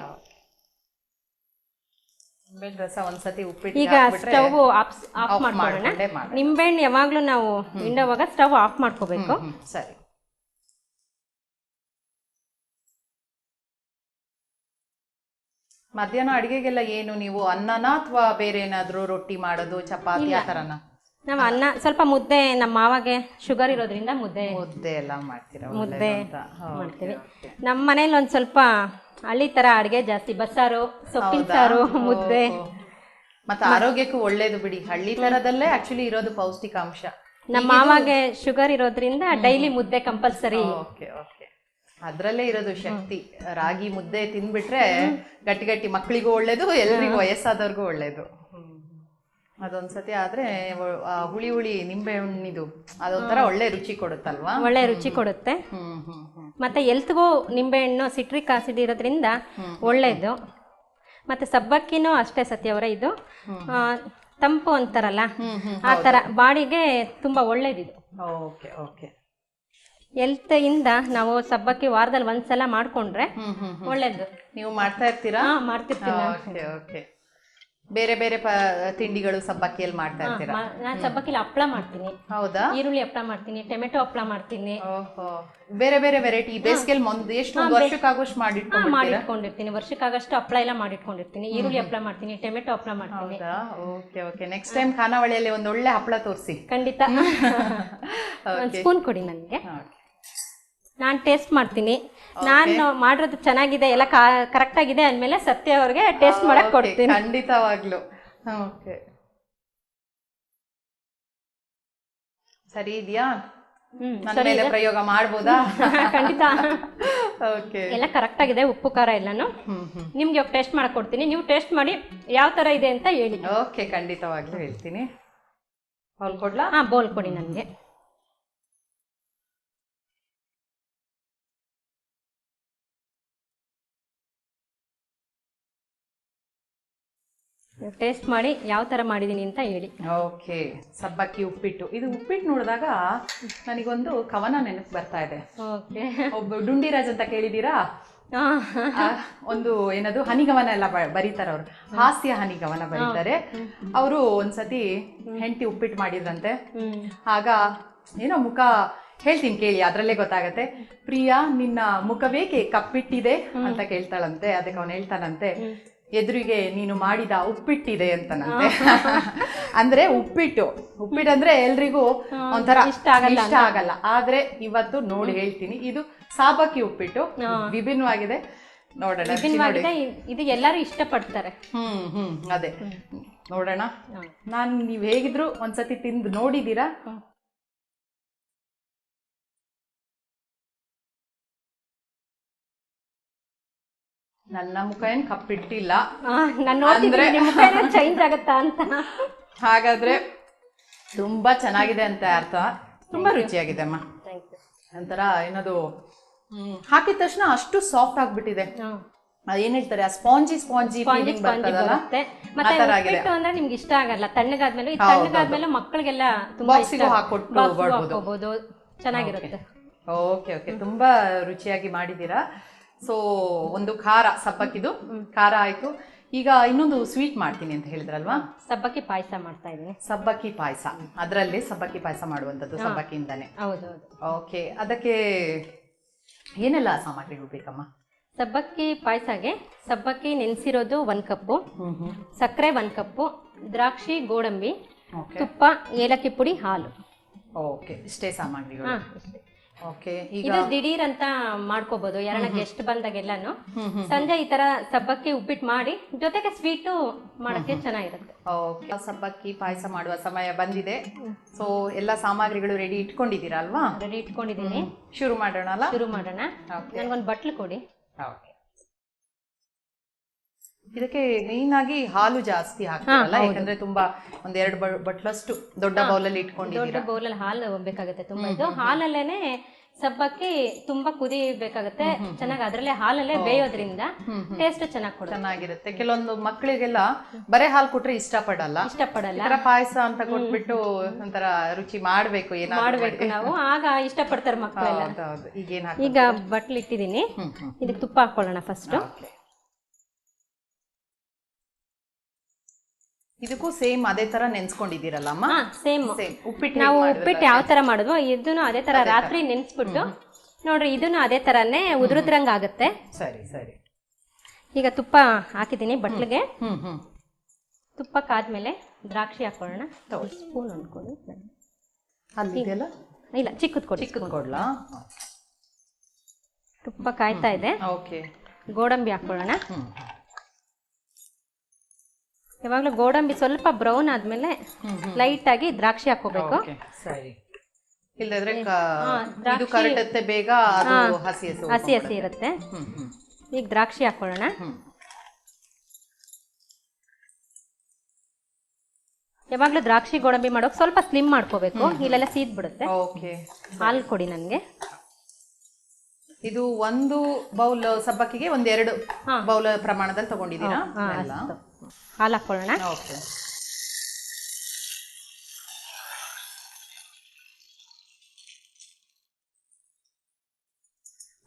ನಿಂಬೆಹಣ್ಣು ರಸ ಒಂದ್ಸತಿ ಉಪ್ಪಿಟ್ಟು ಈಗ ಸ್ಟವ್ ಆಫ್ ಆಫ್ ಮಾಡ್ಕೊಳ್ಳೋಣ. ಮಾಡ್ಕೊಂಡೇ ಮಾಡಿ. ನಿಂಬೆಹಣ್ಣು ಯಾವಾಗಲೂ ನಾವು ಹಿಂಡೋವಾಗ ಸ್ಟವ್ ಆಫ್ ಮಾಡ್ಕೋಬೇಕು. ಸರಿ. ಮಧ್ಯಾಹ್ನ ಅಡಿಗೆಗೆಲ್ಲ ಏನು? ನೀವು ಅನ್ನನ ಅಥವಾ ಬೇರೆ ಏನಾದರೂ ರೊಟ್ಟಿ ಮಾಡೋದು ಚಪಾತಿ ಆ ಥರನ ನಾವು ಅನ್ನ ಸ್ವಲ್ಪ ಮುದ್ದೆ ನಮ್ಮ ಮಾವಾಗೆ ಶುಗರ್ ಇರೋದ್ರಿಂದ ಮುದ್ದೆ. ಮುದ್ದೆ ಎಲ್ಲ ಮಾಡ್ತೀರಾ? ಮುದ್ದೆ. ಮಾಡ್ತೀವಿ. ನಮ್ಮ ಮನೇಲಿ ಒಂದು ಸ್ವಲ್ಪ ಹಳ್ಳಿ ಥರ ಅಡುಗೆ ಜಾಸ್ತಿ. ಬಸ್ಸಾರು ಸೊಪ್ಪಿನ ಸಾರು ಮುದ್ದೆ. ಮತ್ತೆ ಆರೋಗ್ಯಕ್ಕೂ ಒಳ್ಳೇದು ಬಿಡಿ. ಹಳ್ಳಿ ತರದಲ್ಲೇ ಆಕ್ಚುಲಿ ಇರೋದು ಪೌಷ್ಟಿಕಾಂಶ. ನಮ್ಮ ಮಾವಾಗೆ ಶುಗರ್ ಇರೋದ್ರಿಂದ ಡೈಲಿ ಮುದ್ದೆ ಕಂಪಲ್ಸರಿ ಓಕೆ ಓಕೆ. ಅದ್ರಲ್ಲೇ ಇರೋದು ಶಕ್ತಿ. ರಾಗಿ ಮುದ್ದೆ ತಿನ್ಬಿಟ್ರೆ ಗಟ್ಟಿ ಗಟ್ಟಿ ಮಕ್ಕಳಿಗೂ ಒಳ್ಳೇದು ಎಲ್ರಿಗೂ ವಯಸ್ಸಾದವ್ರಿಗೂ ಒಳ್ಳೇದು. ಅದೊಂದ್ಸತಿ ಆದ್ರೆ ಹುಳಿ ಹುಳಿ ನಿಂಬೆ ಹಣ್ಣಿದು ಅದೊಂಥರ ಒಳ್ಳೆ ರುಚಿ ಕೊಡುತ್ತಲ್ವಾ? ಒಳ್ಳೆ ರುಚಿ ಕೊಡುತ್ತೆ. ಮತ್ತೆ ಎಲ್ತ್ಗೂ ನಿಂಬೆಹಣ್ಣು ಸಿಟ್ರಿಕ್ ಆಸಿಡ್ ಇರೋದ್ರಿಂದ ಒಳ್ಳೇದು. ಮತ್ತೆ ಸಬ್ಬಕ್ಕಿನೂ ಅಷ್ಟೇ ಸತ್ಯವರ ಇದು. ತಂಪು ಅಂತಾರಲ್ಲ ಆ ತರ ಬಾಡಿಗೆ ತುಂಬಾ ಒಳ್ಳೇದಿದು. Okay okay. ಹೆಲ್ತ್ ಇಂದ ನಾವು ಸಬ್ಬಕ್ಕಿ ವಾರದಲ್ಲಿ ಒಂದ್ಸಲ ಮಾಡ್ಕೊಂಡ್ರೆ. ಒಳ್ಳೇದು. ನೀವು ಮಾಡ್ತಾ ಇರ್ತೀರಾ? ಮಾಡ್ತಿರ್ತೀನಿ ಓಕೆ ಓಕೆ. ಬೇರೆ ಬೇರೆ ಪ ತಿಂಡಿಗಳು ಸಬ್ಬಕ್ಕಿಯಲ್ಲಿ ಮಾಡ್ತಾ ಇರ್ತೀರಾ? ನಾನು ಸಬ್ಬಕ್ಕಿಲಿ ಹಪ್ಪಳ ಮಾಡ್ತೀನಿ. ಹೌದಾ? ಈರುಳ್ಳಿ ಹಪ್ಪಳ ಮಾಡ್ತೀನಿ ಟೊಮೆಟೊ ಹಪ್ಪಳ ಮಾಡ್ತೀನಿ. ಓಹೋ. ಬೇರೆ ಬೇರೆ ವೆರೈಟಿ ಬೇಸಿಗೆಲ್ ಒಂದು ಎಷ್ಟು ವರ್ಷಕ್ಕಾಗುವಷ್ಟು ವರ್ಷಕ್ಕಾಗೋಷ್ಟು ಹಾ, ಮಾಡಿಟ್ಕೊಂಡ್ಬಿಡ್ತೀರಾ ಮಾಡಿಟ್ಕೊಂಡಿರ್ತೀನಿ. ವರ್ಷಕ್ಕಾಗಷ್ಟು ಹಪ್ಪಳ ಎಲ್ಲ ಮಾಡಿಟ್ಕೊಂಡಿರ್ತೀನಿ. ಈರುಳ್ಳಿ ಹಪ್ಳ ಮಾಡ್ತೀನಿ ಟೊಮೆಟೊ ಹಪ್ಪಳ ಮಾಡ್ತೀನಿ. Okay okay. ನೆಕ್ಸ್ಟ್ ಟೈಮ್ ಖಾನಾವಳಿಯಲ್ಲಿ ಒಂದು ಒಳ್ಳೆ ಹಪ್ಪಳ ತೋರಿಸಿ. ಖಂಡಿತ. ಒಂದು ಸ್ಪೂನ್ ಕೊಡಿ ನನಗೆ. ನಾನು ಟೇಸ್ಟ್ ಮಾಡ್ತೀನಿ. ನಾನು ಮಾಡಿರೋದು ಚೆನ್ನಾಗಿದೆ ಎಲ್ಲ ಕರೆಕ್ಟ್ ಆಗಿದೆ ಅಂದಮೇಲೆ ಸತ್ಯ ಅವ್ರಿಗೆ ಟೇಸ್ಟ್ ಮಾಡಕ್ ಕೊಡ್ತೀನಿ. ಖಂಡಿತವಾಗ್ಲು. ಓಕೆ ಸರಿ ಇದೆಯಾ? ನನ್ನ ಮೇಲೆ ಪ್ರಯೋಗ ಮಾಡ್ಬೋದಾ? ಖಂಡಿತ. ಓಕೆ ಎಲ್ಲ ಕರೆಕ್ಟ್ ಆಗಿದೆ ಉಪ್ಪು ಖಾರ ಎಲ್ಲಾನು. ನಿಮ್ಗೆ ಇವಾಗ ಟೇಸ್ಟ್ ಮಾಡಕ್ ಕೊಡ್ತೀನಿ. ನೀವು ಟೇಸ್ಟ್ ಮಾಡಿ ಯಾವ ತರ ಇದೆ ಅಂತ ಹೇಳಿ. ಓಕೆ ಖಂಡಿತವಾಗ್ಲೂ ಹೇಳ್ತೀನಿ. ಬೌಲ್ ಕೊಡ್ಲಾ? ಹಾ ಬೋಲ್ ಕೊಡಿ ನನಗೆ. ಟೇಸ್ಟ್ ಮಾಡಿ ಯಾವ ತರ ಮಾಡಿದೀನಿ ಅಂತ ಹೇಳಿ. ಓಕೆ ಸಬ್ಬಕ್ಕಿ ಉಪ್ಪಿಟ್ಟು. ಇದು ಉಪ್ಪಿಟ್ಟು ನೋಡಿದಾಗ ನನಗೊಂದು ಕವನ ನೆನಪು ಬರ್ತಾ ಇದೆ. ಓಕೆ ಒಬ್ಬ ಡುಂಡಿರಾಜ್ ಅಂತ ಕೇಳಿದೀರಾ ಆ, ಒಂದು ಏನದು ಹನಿಗವನ ಎಲ್ಲ ಬರೀತಾರ ಅವ್ರು. ಹಾಸ್ಯ ಹನಿಗವನ ಬರೀತಾರೆ. ಅವರು ಒಂದ್ಸತಿ ಹೆಂಡತಿ ಉಪ್ಪಿಟ್ಟು ಮಾಡಿದ್ರಂತೆ. ಹ್ಮ್. ಆಗ ಏನೋ ಮುಖ ಹೇಳ್ತೀನಿ ಕೇಳಿ ಅದ್ರಲ್ಲೇ ಗೊತ್ತಾಗತ್ತೆ. ಪ್ರಿಯಾ ನಿನ್ನ ಮುಖವೇಕೆ ಕಪ್ಪಿಟ್ಟಿದೆ ಅಂತ ಕೇಳ್ತಾಳಂತೆ. ಅದಕ್ಕೆ ಅವನು ಹೇಳ್ತಾನಂತೆ. ಎದುರಿಗೆ ನೀನು ಮಾಡಿದ ಉಪ್ಪಿಟ್ಟಿದೆ ಅಂತನಂತೆ. ಅಂದ್ರೆ ಉಪ್ಪಿಟ್ಟು. ಉಪ್ಪಿಟ್ಟು ಅಂದ್ರೆ ಎಲ್ರಿಗೂ ಒಂಥರ ಇಷ್ಟ ಆಗಲ್ಲ ಇಷ್ಟ ಆಗಲ್ಲ. ಆದ್ರೆ ಇವತ್ತು ನೋಡಿ ಹೇಳ್ತೀನಿ. ಇದು ಸಾಬಕ್ಕಿ ಉಪ್ಪಿಟ್ಟು. ವಿಭಿನ್ನವಾಗಿದೆ. ನೋಡೋಣ ವಿಭಿನ್ನವಾಗಿದೆ. ಇದು ಎಲ್ಲರೂ ಇಷ್ಟಪಡ್ತಾರೆ. ಹ್ಮ್ ಹ್ಮ್ ಅದೇ. ನೋಡೋಣ. ನಾನು ನೀವ್ ಹೇಗಿದ್ರು ಒಂದ್ಸತಿ ತಿಂದು ನೋಡಿದೀರಾ? ನನ್ನ ಮುಖ ಏನ್ ಕಪ್ಪಿಟ್ಟಿಲ್ಲ ನಾನು ಚೇಂಜ್ ಆಗುತ್ತಾ ಅಂತ. ಹಾಗಾದ್ರೆ ತುಂಬಾ ಚೆನ್ನಾಗಿದೆ ಅಂತ ಅರ್ಥ. ತುಂಬಾ ರುಚಿಯಾಗಿದೆ ಅಮ್ಮ. ಒಂಥರ ಏನದು ಹಾಕಿದ ತಕ್ಷಣ ಅಷ್ಟು ಸಾಫ್ಟ್ ಆಗ್ಬಿಟ್ಟಿದೆ. ಏನ್ ಹೇಳ್ತಾರೆ? ಆ ಸ್ಪಾಂಜಿ ಸ್ಪಾಂಜಿ ಮತ್ತೆ ಅಂದ್ರೆ ನಿಮ್ಗೆ ಇಷ್ಟ ಆಗಲ್ಲ. ತಣ್ಣಗಾದ್ಮೇಲೆ ತಣ್ಣಗಾದ್ಮೇಲೆ ಮಕ್ಕಳಿಗೆಲ್ಲ ತುಂಬಾ ಹಾಕೊಟ್ಟು ಚೆನ್ನಾಗಿರುತ್ತೆ. ಓಕೆ ಓಕೆ ತುಂಬಾ ರುಚಿಯಾಗಿ ಮಾಡಿದ್ದೀರಾ. ಸೊ ಒಂದು ಖಾರ ಸಬ್ಬಕ್ಕಿದು. ಖಾರ ಆಯ್ತು. ಈಗ ಇನ್ನೊಂದು ಸ್ವೀಟ್ ಮಾಡ್ತೀನಿ ಅಂತ ಹೇಳಿದ್ರಲ್ವಾ? ಸಬ್ಬಕ್ಕಿ ಪಾಯಸ ಮಾಡ್ತಾ ಇದ್ದೀನಿ. ಸಬ್ಬಕ್ಕಿ ಪಾಯಸ. ಅದರಲ್ಲಿ ಸಬ್ಬಕ್ಕಿ ಪಾಯಸ ಮಾಡುವಂಥದ್ದು ಸಬ್ಬಕ್ಕಿಯಿಂದಾನೆ. ಹೌದು ಓಕೆ ಅದಕ್ಕೆ ಏನೆಲ್ಲ ಸಾಮಗ್ರಿಗಳು ಬೇಕಮ್ಮ? ಸಬ್ಬಕ್ಕಿ ಪಾಯಸಗೆ ಸಬ್ಬಕ್ಕಿ ನೆನೆಸಿರೋದು ಒಂದು ಕಪ್ಪು ಸಕ್ಕರೆ ಒಂದು ಕಪ್ಪು ದ್ರಾಕ್ಷಿ ಗೋಡಂಬಿ ತುಪ್ಪ ಏಲಕ್ಕಿ ಪುಡಿ ಹಾಲು. ಓಕೆ ಇಷ್ಟೇ ಸಾಮಗ್ರಿಗಳು. ಓಕೆ ಈಗ ಇದು ದಿಢೀರ್ ಅಂತ ಮಾಡ್ಕೋಬಹುದು ಯಾರನ್ನ ಗೆಸ್ಟ್ ಬಂದಾಗೆಲ್ಲಾನು. ಸಂಜೆ ಈ ತರ ಸಬ್ಬಕ್ಕಿ ಉಪ್ಪಿಟ್ಟು ಮಾಡಿ ಜೊತೆಗೆ ಸ್ವೀಟು ಮಾಡಕ್ಕೆ ಚೆನ್ನಾಗಿರುತ್ತೆ. ಓಕೆ ಸಬ್ಬಕ್ಕಿ ಪಾಯಸ ಮಾಡುವ ಸಮಯ ಬಂದಿದೆ. ಸೊ ಎಲ್ಲ ಸಾಮಗ್ರಿಗಳು ರೆಡಿ ಇಟ್ಕೊಂಡಿದ್ದೀರಾ ಅಲ್ವಾ? ರೆಡಿ ಇಟ್ಕೊಂಡಿದ್ದೀನಿ. ಶುರು ಮಾಡೋಣ ಅಲ್ಲ ಶುರು ಮಾಡೋಣ. ನನ್ಗೊಂದು ಬಟ್ಲು ಕೊಡಿ. ಓಕೆ. ಇದಕ್ಕೆ ಮೇನ್ ಆಗಿ ಹಾಲು ಜಾಸ್ತಿ ಹಾಕ್ತಾರಲ್ಲ? ಯಾಕಂದ್ರೆ ತುಂಬಾ ಒಂದ್ ಎರಡು ಬಟ್ಲಷ್ಟು ದೊಡ್ಡ ಬೌಲಲ್ಲಿ ದೊಡ್ಡ ಇಟ್ಕೊಂಡಿದ್ದೀರಾ ಅಲ್ಲಿ ಹಾಲು ಬೇಕಾಗುತ್ತೆ ತುಂಬಾ. ಇದು ಹಾಲಲ್ಲೇನೆ ಸಬ್ಬಕ್ಕಿ ತುಂಬಾ ಕುದಿಬೇಕಾಗುತ್ತೆ ಚೆನ್ನಾಗಿ ಅದ್ರಲ್ಲೇ ಹಾಲಲ್ಲೇ ಬೇಯೋದ್ರಿಂದ ಟೇಸ್ಟ್ ಚೆನ್ನಾಗಿ ಕೊಡುತ್ತೆ. ಚೆನ್ನಾಗಿರುತ್ತೆ. ಕೆಲವೊಂದು ಮಕ್ಕಳಿಗೆಲ್ಲ ಬರೇ ಹಾಲು ಕೊಟ್ರೆ ಇಷ್ಟಪಡಲ್ಲ. ಇಷ್ಟಪಡಲ್ಲ. ಪಾಯಸ ಅಂತ ಕೊಟ್ಬಿಟ್ಟು ಒಂಥರ ರುಚಿ ಮಾಡ್ಬೇಕು ಏನಾದ್ರು ಮಾಡ್ಬೇಕು ನಾವು. ಆಗ ಇಷ್ಟಪಡ್ತಾರೆ ಮಕ್ಕಳೆಲ್ಲ. ಈಗ ಬಟ್ಲ್ ಇಟ್ಟಿದ್ದೀನಿ. ಇದಕ್ಕೆ ತುಪ್ಪ ಹಾಕೊಳ್ಳೋಣ ಫಸ್ಟ್ ಇದಕ್ಕೂ ಸೇಮ್ ಅದೇ ತರ ನೆನ್ಸ್ಕೊಂಡಿದ್ದೀರಲ್ಲ ಅಮ್ಮ? Same same. ಉಪ್ಪಿಟ್ಟು ನಾವು ಉಪ್ಪಿಟ್ಟು ಯಾವ ತರ ಮಾಡಿದ್ವೋ ಇದನ್ನು ಅದೇ ತರ ರಾತ್ರಿ ನೆನ್ಸ್ಬಿಟ್ಟು ನೋಡ್ರಿ ಇದನ್ನು ಅದೇ ತರನೇ ಉದುರುದ್ರಂಗ ಆಗುತ್ತೆ. ಸರಿ ಸರಿ. ಈಗ ತುಪ್ಪ ಹಾಕಿದ್ದೀನಿ ಬಟ್ಲಿಗೆ. ತುಪ್ಪ ಕಾದ್ಮೇಲೆ ದ್ರಾಕ್ಷಿ ಹಾಕೊಳ್ಳೋಣ. ಸ್ಪೂನ್ ಅಲ್ಲಿದೆಯಲ್ಲ ಇಲ್ಲ ಚಿಕ್ಕದ್ ಕೊಡಿ. ಚಿಕ್ಕದ್ ಕೊಡ್ಲಾ? ತುಪ್ಪ ಕಾಯ್ತಾ ಇದೆ. ಓಕೆ. ಗೋಡಂಬಿ ಹಾಕೊಳ್ಳೋಣ. ಯಾವಾಗಲೂ ಗೋಡಂಬಿ ಸ್ವಲ್ಪ ಬ್ರೌನ್ ಆದ್ಮೇಲೆ ಲೈಟ್ ಆಗಿ ದ್ರಾಕ್ಷಿ ಹಾಕೋಬೇಕು ಓಕೆ ಸರಿ. ಇಲ್ಲದ್ರೆ ಇದು ಕರಟತ್ತೆ ಬೇಗ ಹಸಿ ಹಸಿ ಇರುತ್ತೆ. ಈಗ ದ್ರಾಕ್ಷಿ ಹಾಕೊಳ್ಳೋಣ. ಯಾವಾಗ್ಲೂ ದ್ರಾಕ್ಷಿ ಗೋಡಂಬಿ ಮಾಡೋಕೆ ಸ್ವಲ್ಪ ಸ್ಲಿಮ್ ಮಾಡ್ಕೋಬೇಕು. ಇಲ್ಲೆಲ್ಲ ಸೀದ್ ಬಿಡುತ್ತೆ ಹಾಲು ಕೊಡಿ ನನಗೆ ಇದು ಒಂದು ಬೌಲ್ ಸಬ್ಬಕ್ಕಿಗೆ ಒಂದೆರಡು. ಬೌಲ್ ಪ್ರಮಾಣದಲ್ಲಿ ತಗೊಂಡಿದ್ದೀರಾ? ಹಾಲು ಹಾಕ್ಕೊಳ್ಳೋಣ ಓಕೆ.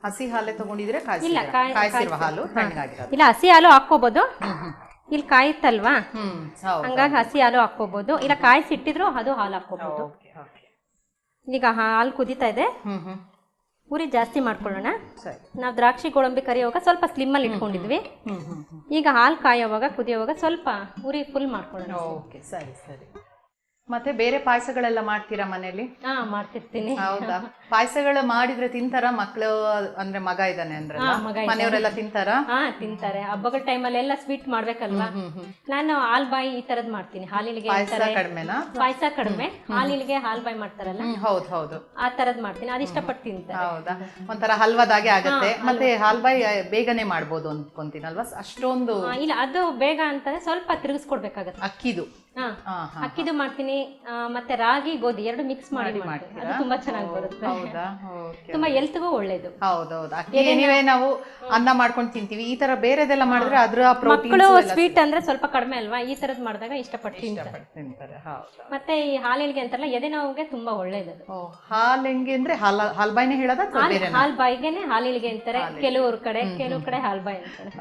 ಹಸಿ ಹಾಲೆ ತಗೊಂಡಿದ್ರೆ ಇಲ್ಲ ಕಾಯಿಸಿರ ಕಾಯಿಸಿರುವ ಹಾಲು ತಣ್ಣಗಾಗಿರೋದು. ಇಲ್ಲ ಹಸಿ ಹಾಲು ಹಾಕೋಬಹುದು ಇಲ್ಲಿ ಕಾಯಿತ್ತಲ್ವಾ ಹಂಗಾಗಿ ಹಸಿ ಹಾಲು ಹಾಕೋಬಹುದು ಇಲ್ಲ ಕಾಯಿಸಿಟ್ಟಿದ್ರು ಅದು ಹಾಲು ಹಾಕೋಬಹುದು ಈಗ ಹಾಲು ಕುದೀತಾ ಇದೆ. ಉರಿ ಜಾಸ್ತಿ ಮಾಡ್ಕೊಳ್ಳೋಣ. ಸರಿ. ನಾವು ದ್ರಾಕ್ಷಿ ಗೋಡಂಬಿ ಕರಿಯುವಾಗ ಸ್ವಲ್ಪ ಸ್ಲಿಮ್ಮಲ್ಲಿ ಇಟ್ಕೊಂಡಿದ್ವಿ. ಈಗ ಹಾಲು ಕಾಯೋವಾಗ ಕುದಿಯೋವಾಗ ಸ್ವಲ್ಪ ಪೂರಿ ಫುಲ್ ಮಾಡ್ಕೊಳ್ಳೋಣ. ಓಕೆ ಸರಿ ಸರಿ. ಮತ್ತೆ ಬೇರೆ ಪಾಯಸಗಳೆಲ್ಲ ಮಾಡ್ತೀರಾ ಮನೆಯಲ್ಲಿ? ಹಾ ಮಾಡ್ತಿರ್ತೀನಿ. ಹೌದಾ? ಪಾಯಸಗಳು ಮಾಡಿದ್ರೆ ತಿಂತಾರ? ಮಕ್ಕಳು ಅಂದ್ರೆ ಮಗ ಇದ್ದಾನೆ ಅಂದ್ರೆ. ಮನೆಯವರೆಲ್ಲ ತಿಂತಾರ? ಹಾ ತಿಂತಾರೆ. ಹಬ್ಬಗಳ ಟೈಮಲ್ಲಿ ಎಲ್ಲ ಸ್ವೀಟ್ ಮಾಡ್ಬೇಕಲ್ವಾ? ನಾನು ಹಾಲ್ ಬಾಯಿ ಈ ತರದ್ ಮಾಡ್ತೀನಿ. ಹಾಲಿಗೆ ಪಾಯಸ ಕಡಿಮೆ. ಹಾಲಿಗೆ ಹಾಲ್ ಬಾಯಿ ಮಾಡ್ತಾರಲ್ಲ? ಹೌದ್ ಹೌದು. ಆ ತರದ್ ಮಾಡ್ತೀನಿ. ಅದ್ ಇಷ್ಟಪಟ್ಟು ತಿಂತಾರೆ. ಹೌದಾ? ಒಂಥರ ಹಲ್ವಾದಾಗೆ ಆಗುತ್ತೆ. ಮತ್ತೆ ಹಾಲ್ಬಾಯಿ ಬೇಗನೆ ಮಾಡ್ಬೋದು ಅನ್ಕೊಂತೀನಲ್ವಾ? ಅಷ್ಟೊಂದು ಆ, ಇಲ್ಲ ಅದು ಬೇಗ ಅಂತಂದ್ರೆ ಸ್ವಲ್ಪ ತಿರುಗಿಸ್ಕೊಡ್ಬೇಕಾಗತ್ತೆ. ಅಕ್ಕಿದು. ಅಕ್ಕಿದು ಮಾಡ್ತೀನಿ. ಮತ್ತೆ ರಾಗಿ ಗೋಧಿ ಎರಡು ಮಿಕ್ಸ್ ಮಾಡಿ ಮಾಡ್ತೀನಿ. ಅದು ತುಂಬಾ ಚೆನ್ನಾಗಿ ಬರುತ್ತೆ. ಹೌದಾ? ತುಂಬಾ ಹೆಲ್ತ್ಗೂ ಒಳ್ಳೇದು. ಹೌದೌದು. ಅಕ್ಕಿ ಏನಿವೆ ನಾವು ಅನ್ನ ಮಾಡ್ಕೊಂಡು ತಿಂತೀವಿ. ಈ ತರ ಬೇರೆದೆಲ್ಲ ಮಾಡಿದ್ರೆ ಅದ್ರ ಮಕ್ಕಳು ಸ್ವೀಟ್ ಅಂದ್ರೆ ಸ್ವಲ್ಪ ಕಡಿಮೆ ಅಲ್ವಾ? ಈ ತರದ್ ಮಾಡಿದಾಗ ಇಷ್ಟಪಟ್ಟು ತಿಂತಾರೆ. ಮತ್ತೆ ಈ ಹಾಲಿಲ್ಗೆ ಅಂತಾರಲ್ಲ ಎದೆ ನೋವಿಗೆ ತುಂಬಾ ಒಳ್ಳೇದು ಹಾಲ್ ಹೆಂಗೆ ಅಂದ್ರೆ ಹಾಲ್ ಹಾಲ್ಬಾಯಿನೇ ಹೇಳೋದ ಅಥವಾ ಹಾಲ್ ಬಾಯ್ಗೆನೆ ಹಾಲಿಲ್ಗೆ ಅಂತಾರೆ. ಕೆಲವ್ರ ಕಡೆ ಕೆಲವು ಕಡೆ ಹಾಲ್ ಬಾಯ್ ಅಂತಾರೆ.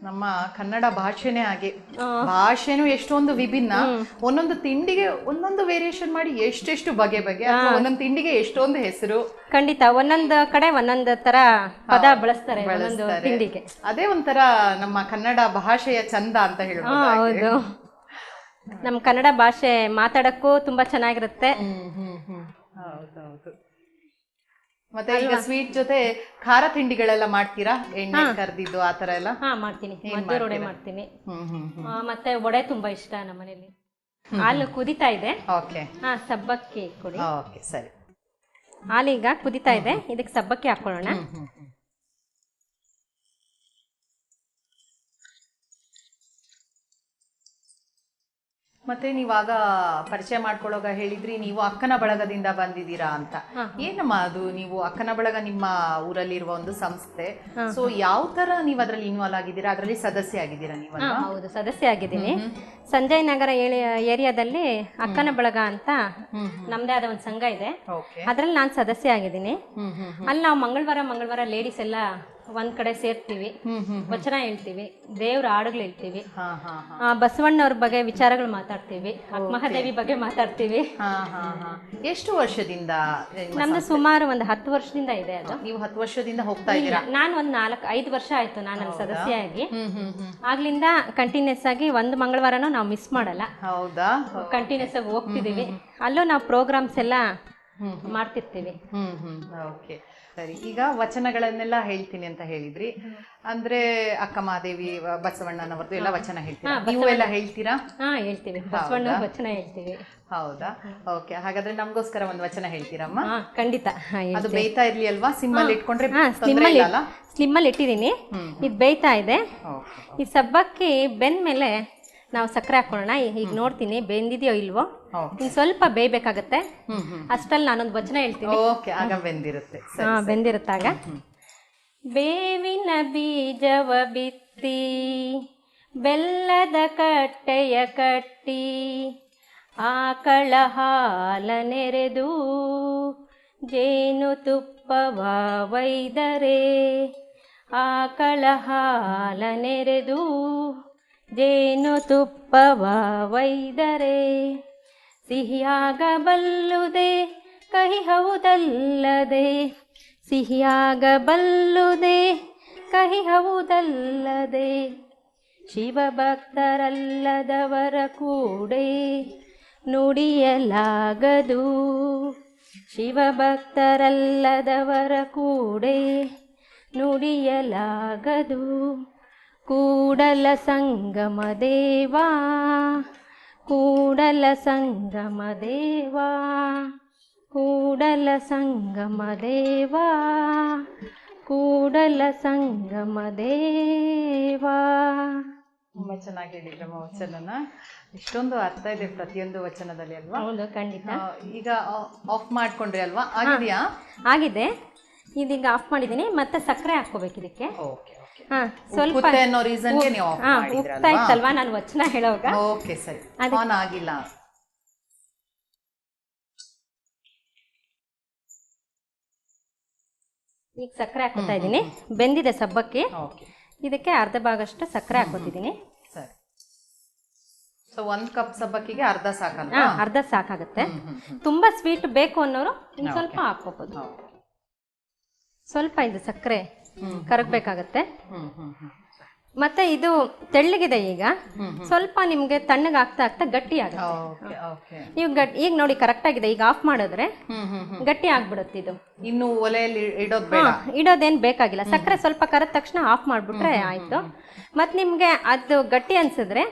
ನಮ್ಮ ಕನ್ನಡ ಭಾಷೆನೇ ಹಾಗೆ. ಭಾಷೆನೂ ಎಷ್ಟೊಂದು ವಿಭಿನ್ನ. ಒಂದೊಂದು ತಿಂಡಿಗೆ ಒಂದೊಂದು ವೇರಿಯೇಷನ್ ಮಾಡಿ ಎಷ್ಟೆಷ್ಟು ಬಗೆ ಬಗೆ ಒಂದೊಂದು ತಿಂಡಿಗೆ ಎಷ್ಟೊಂದು ಹೆಸರು. ಖಂಡಿತ ಒಂದೊಂದು ಕಡೆ ಒಂದೊಂದು ತರ ಪದ ಬಳಸ್ತಾರೆ ಒಂದೊಂದು ತಿಂಡಿಗೆ. ಅದೇ ಒಂಥರ ನಮ್ಮ ಕನ್ನಡ ಭಾಷೆಯ ಚಂದ ಅಂತ ಹೇಳ್ಬೋದು ಹೌದು. ನಮ್ ಕನ್ನಡ ಭಾಷೆ ಮಾತಾಡಕ್ಕೂ ತುಂಬಾ ಚೆನ್ನಾಗಿರುತ್ತೆ. ಹೌದು. ಮತ್ತೆ ಈಗ ಸ್ವೀಟ್ ಜೊತೆ ಖಾರ ತಿಂಡಿಗಳೆಲ್ಲ ಮಾಡ್ತೀರಾ? ಎಣ್ಣೆ ಕರ್ದಿದ್ದು ಆ ತರ ಎಲ್ಲ? ಹಾ ಮಾಡ್ತೀನಿ. ವಡೆ ಮಾಡ್ತೀನಿ. ಆ, ಮತ್ತೆ ವಡೆ ತುಂಬಾ ಇಷ್ಟ ನಮ್ಮ ಮನೇಲಿ. ಹಾಲು ಕುದಿತಾ ಇದೆ. ಓಕೆ. ಹಾ ಸಬ್ಬಕ್ಕಿ ಕೊಡಿ. ಓಕೆ ಸರಿ. ಹಾಲೀಗ ಕುದಿತಾ ಇದೆ. ಇದಕ್ಕೆ ಸಬ್ಬಕ್ಕಿ ಹಾಕೊಳ್ಳೋಣ. ಹ್ಮ್ ಹ್ಮ್ ಹ್ಮ್. ಮತ್ತೆ ನೀವಾಗ ಪರಿಚಯ ಮಾಡ್ಕೊಳ್ಳೋಗ ಹೇಳಿದ್ರಿ ನೀವು ಅಕ್ಕನ ಬಳಗದಿಂದ ಬಂದಿದ್ದೀರಾ ಅಂತ. ಏನಮ್ಮ ಅದು? ನೀವು ಅಕ್ಕನ ಬಳಗ ನಿಮ್ಮ ಊರಲ್ಲಿರುವ ಒಂದು ಸಂಸ್ಥೆ. ಸೊ ಯಾವ ತರ ನೀವು ಅದರಲ್ಲಿ ಇನ್ವಾಲ್ವ್ ಆಗಿದ್ದೀರಾ? ಅದರಲ್ಲಿ ಸದಸ್ಯ ಆಗಿದ್ದೀರಾ ನೀವು ಹೌದು ಸದಸ್ಯ ಆಗಿದ್ದೀನಿ. ಸಂಜಯ್ ನಗರ ಏರಿಯಾದಲ್ಲಿ ಅಕ್ಕನ ಬಳಗ ಅಂತ ನಮ್ದೇ ಆದ ಒಂದು ಸಂಘ ಇದೆ. ಅದ್ರಲ್ಲಿ ನಾನು ಸದಸ್ಯ ಆಗಿದ್ದೀನಿ. ಅಲ್ಲಿ ನಾವು ಮಂಗಳವಾರ ಮಂಗಳವಾರ ಲೇಡೀಸ್ ಎಲ್ಲ ಒಂದ್ ಕಡೆ ಸೇರ್ತೀವಿ. ವಚನ ಹೇಳ್ತೀವಿ. ದೇವ್ರ ಹಾಡುಗಳು ಹೇಳ್ತೀವಿ. ಆ, ಬಸವಣ್ಣವ್ರ ಬಗ್ಗೆ ವಿಚಾರಗಳು ಮಾತಾಡ್ತೀವಿ. ಮಹಾದೇವಿ ಬಗ್ಗೆ ಮಾತಾಡ್ತೀವಿ. ಹಾ ಹಾ ಹಾ. ಎಷ್ಟು ವರ್ಷದಿಂದ ನಿಮ್ಮ ನಮ್ದು ಸುಮಾರು ಒಂದು ಹತ್ತು ವರ್ಷದಿಂದ ಇದೆ ಅದು. ನೀವು ಹತ್ತು ವರ್ಷದಿಂದ ಹೋಗ್ತಾ ಇದ್ದೀರಾ? ನಾನು ಒಂದು ನಾಲ್ಕು ಐದು ವರ್ಷ ಆಯ್ತು ನಾನು ಅಲ್ಲಿ ಸದಸ್ಯ ಆಗಿ ಹ್ಮ್ ಹ್ಮ್ ಹ್ಮ್. ಆಗ್ಲಿಂದ ಕಂಟಿನ್ಯೂಸ್ ಆಗಿ ಒಂದು ಮಂಗಳವಾರನೂ ನಾವು ಮಿಸ್ ಮಾಡಲ್ಲ. ಹೌದಾ? ಕಂಟಿನ್ಯೂಸ್ ಆಗಿ ಹೋಗ್ತಿದೀವಿ. ಅಲ್ಲೂ ನಾವು ಪ್ರೋಗ್ರಾಮ್ಸ್ ಎಲ್ಲ ಮಾಡ್ತಿರ್ತೀವಿ. ಹ್ಮ್ ಹ್ಮ್. ಓಕೆ. ಸರಿ ಈಗ ವಚನಗಳನ್ನೆಲ್ಲ ಹೇಳ್ತೀನಿ ಅಂತ ಹೇಳಿದ್ರಿ. ಅಂದ್ರೆ ಅಕ್ಕ ಮಹಾದೇವಿ ಬಸವಣ್ಣನವರದು ಬಸವಣ್ಣನವರದ್ದು ಎಲ್ಲ ವಚನ ಹೇಳ್ತೀರಾ? ನೀವು ಎಲ್ಲ ಹೇಳ್ತೀರಾ? ಹಾ ಹೇಳ್ತೀವಿ. ಬಸವಣ್ಣ ವಚನ ಹೇಳ್ತೀವಿ. ಹೌದಾ? ಓಕೆ ಹಾಗಾದ್ರೆ ನಮಗೋಸ್ಕರ ಒಂದು ವಚನ ಹೇಳ್ತೀರಮ್ಮ? ಖಂಡಿತ. ಅದು ಬೇಯ್ತಾ ಇರ್ಲಿ ಅಲ್ವಾ? ಸಿಮ್ಮಲ್ಲಿ ಇಟ್ಕೊಂಡ್ರೆ ಸ್ಲಿಮ್ಮಲ್ಲಿ ಇಟ್ಟಿದ್ದೀನಿ. ಇದು ಬೇಯ್ತಾ ಇದೆ. ಈ ಸಬ್ಬಕ್ಕಿ ಬೆಂದ ಮೇಲೆ ನಾವು ಸಕ್ಕರೆ ಹಾಕೊಳ್ಳೋಣ. ಈಗ ನೋಡ್ತೀನಿ ಬೆಂದಿದೆಯೋ ಇಲ್ವೋ? ಇನ್ ಇನ್ನು ಸ್ವಲ್ಪ ಬೇಯ್ಬೇಕಾಗತ್ತೆ. ಅಷ್ಟಲ್ಲಿ ನಾನೊಂದು ವಚನ ಹೇಳ್ತೀನಿ. ಓಕೆ ಆಗ ಬೆಂದಿರುತ್ತೆ. ಹಾಂ ಹಾ ಬೆಂದಿರುತ್ತಾಗ ಬೇವಿನ ಬೀಜವ ಬಿತ್ತಿ ಬೆಲ್ಲದ ಕಟ್ಟೆಯ ಕಟ್ಟಿ ಆಕಳ ಹಾಲ ನೆರೆದು ಜೇನು ತುಪ್ಪವ ಒಯ್ದರೆ ಆಕಳ ಹಾಲ ನೆರೆದು ಜೇನು ತುಪ್ಪವ ವೈದರೆ, ಸಿಹಿಯಾಗಬಲ್ಲುದೆ ಕಹಿ ಹೌದಲ್ಲದೆ ಸಿಹಿಯಾಗಬಲ್ಲುದೆ ಕಹಿ ಹೌದಲ್ಲದೆ ಶಿವಭಕ್ತರಲ್ಲದವರ ಕೂಡೆ ನುಡಿಯಲಾಗದು. ಶಿವಭಕ್ತರಲ್ಲದವರ ಕೂಡೆ ನುಡಿಯಲಾಗದು. ಕೂಡಲ ಸಂಗಮ ದೇವಾ ಕೂಡಲ ಸಂಗಮ ದೇವಾ ಕೂಡಲ ಸಂಗಮ ದೇವಾ ಕೂಡಲ ಸಂಗಮ ದೇವಾ. ತುಂಬಾ ಚೆನ್ನಾಗಿ ಹೇಳಿದ್ರಮ್ಮ ವಚನನ ಇಷ್ಟೊಂದು ಅರ್ಥ ಇದೆ ಪ್ರತಿಯೊಂದು ವಚನದಲ್ಲಿ ಅಲ್ವಾ? ಹೌದು ಖಂಡಿತ. ಈಗ ಆಫ್ ಮಾಡ್ಕೊಂಡ್ರಿ ಅಲ್ವಾ? ಆಗಿದೆಯಾ ಆಗಿದೆ. ಇದೀಗ ಆಫ್ ಮಾಡಿದ್ದೀನಿ. ಮತ್ತೆ ಸಕ್ಕರೆ ಹಾಕ್ಕೋಬೇಕು ಇದಕ್ಕೆ. ಓಕೆ. ಸ್ವಲ್ಪ ಅನ್ನೋ ರೀಸನ್ಗೆ ನೀವು ಆಫ್ ಹಾ ಉಪ್ತಾ ಇತ್ತಲ್ವಾ? ನಾನು ವಚನ ಹೇಳೋವಾಗ? ಓಕೆ ಸರಿ. ಆನ್ ಆಗಿಲ್ಲ. ಈಗ ಸಕ್ಕರೆ ಹಾಕೋತಾ ಇದ್ದೀನಿ. ಬೆಂದಿದೆ ಸಬ್ಬಕ್ಕಿ. ಇದಕ್ಕೆ ಅರ್ಧ ಭಾಗಷ್ಟು ಸಕ್ಕರೆ ಹಾಕೋತಿದ್ದೀನಿ ಸೊ ಒಂದ್ ಕಪ್ ಸಬ್ಬಕ್ಕಿಗೆ ಅರ್ಧ ಸಾಕಲ್ಲ ಅರ್ಧ ಸಾಕಾಗುತ್ತೆ. ತುಂಬಾ ಸ್ವೀಟ್ ಬೇಕು ಅನ್ನೋರು ಸ್ವಲ್ಪ ಹಾಕೋಬಹುದು ಸ್ವಲ್ಪ ಇದು ಸಕ್ಕರೆ ಕರಗಬೇಕಾಗತ್ತೆ ಮತ್ತೆ ಇದು ತೆಳ್ಳಗಿದೆ ಈಗ. ಸ್ವಲ್ಪ ನಿಮ್ಗೆ ತಣ್ಣಗೆ ಆಗ್ತಾ ಆಗ್ತಾ ಗಟ್ಟಿ ಆಗುತ್ತೆ. ನೀವು ಗಟ್ ಈಗ ನೋಡಿ ಕರೆಕ್ಟ್ ಆಗಿದೆ. ಈಗ ಆಫ್ ಮಾಡಿದ್ರೆ ಗಟ್ಟಿ ಆಗ್ಬಿಡುತ್ತೆ ಇದು. ಇನ್ನು ಒಲೆಯಲ್ಲಿ ಇಡೋದು ಬೇಡ. ಇಡೋದೇನ್ ಬೇಕಾಗಿಲ್ಲ. ಸಕ್ಕರೆ ಸ್ವಲ್ಪ ಕರೆದ ತಕ್ಷಣ ಆಫ್ ಮಾಡ್ಬಿಟ್ರೆ ಆಯ್ತು. ಮತ್ ನಿಮ್ಗೆ ಅದು ಗಟ್ಟಿ ಅನ್ಸಿದ್ರೆ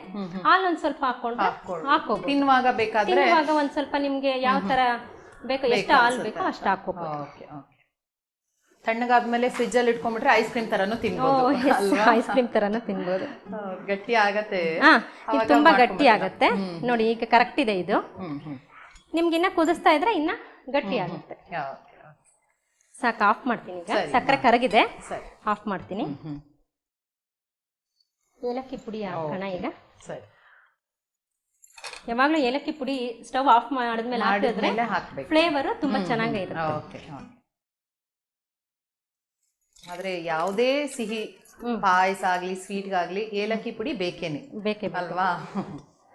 ಹಾಲು ಒಂದ್ ಸ್ವಲ್ಪ ಹಾಕೊಂಡು ಹಾಕೋ ತಿನ್ನುವಾಗ ಬೇಕಾದ್ರೆ ತಿನ್ನುವಾಗ ಒಂದ್ ಸ್ವಲ್ಪ ನಿಮ್ಗೆ ಯಾವ ತರ ಬೇಕು ಎಷ್ಟು ಹಾಲು ಬೇಕೋ ಅಷ್ಟು ಹಾಕೋಬಹುದು ತಣ್ಣಗಾದ್ಮೇಲೆ ಫ್ರಿಜ್ ಅಲ್ಲಿ ಇಟ್ಕೊಂಡ್ಬಿಟ್ರೆ ಐಸ್ ಕ್ರೀಮ್ ತರನು ತಿನ್ಬೋದು. ಐಸ್ ಕ್ರೀಮ್ ತರನು ತಿನ್ಬೋದು. ಗಟ್ಟಿ ಆಗತ್ತೆ. ಇದು ತುಂಬಾ ಗಟ್ಟಿ ಆಗತ್ತೆ. ನೋಡಿ ಈಗ ಕರೆಕ್ಟ್ ಇದೆ ಇದು. ನಿಮ್ಗೆ ಇನ್ನ ಕುದಿಸ್ತಾ ಇದ್ರೆ ಇನ್ನ ಗಟ್ಟಿ ಆಗುತ್ತೆ. ಸಾಕು ಆಫ್ ಮಾಡ್ತೀನಿ ಈಗ. ಸಕ್ಕರೆ ಕರಗಿದೆ. ಆಫ್ ಮಾಡ್ತೀನಿ. ಏಲಕ್ಕಿ ಪುಡಿ ಹಾಕೋಣ ಈಗ. ಸರಿ. ಯಾವಾಗ್ಲೂ ಏಲಕ್ಕಿ ಪುಡಿ ಸ್ಟವ್ ಆಫ್ ಮಾಡಿದ್ಮೇಲೆ ಹಾಕಿದ್ರೆ ಹಾಕ್ಬೇಕು. ಫ್ಲೇವರ್ ತುಂಬಾ ಚೆನ್ನಾಗಿರುತ್ತೆ ಓಕೆ. ಆದ್ರೆ ಯಾವುದೇ ಸಿಹಿ ಪಾಯಸ ಆಗಲಿ ಸ್ವೀಟ್ ಆಗ್ಲಿ ಏಲಕ್ಕಿ ಪುಡಿ ಬೇಕೇನೆ. ಬೇಕೇ ಅಲ್ವಾ?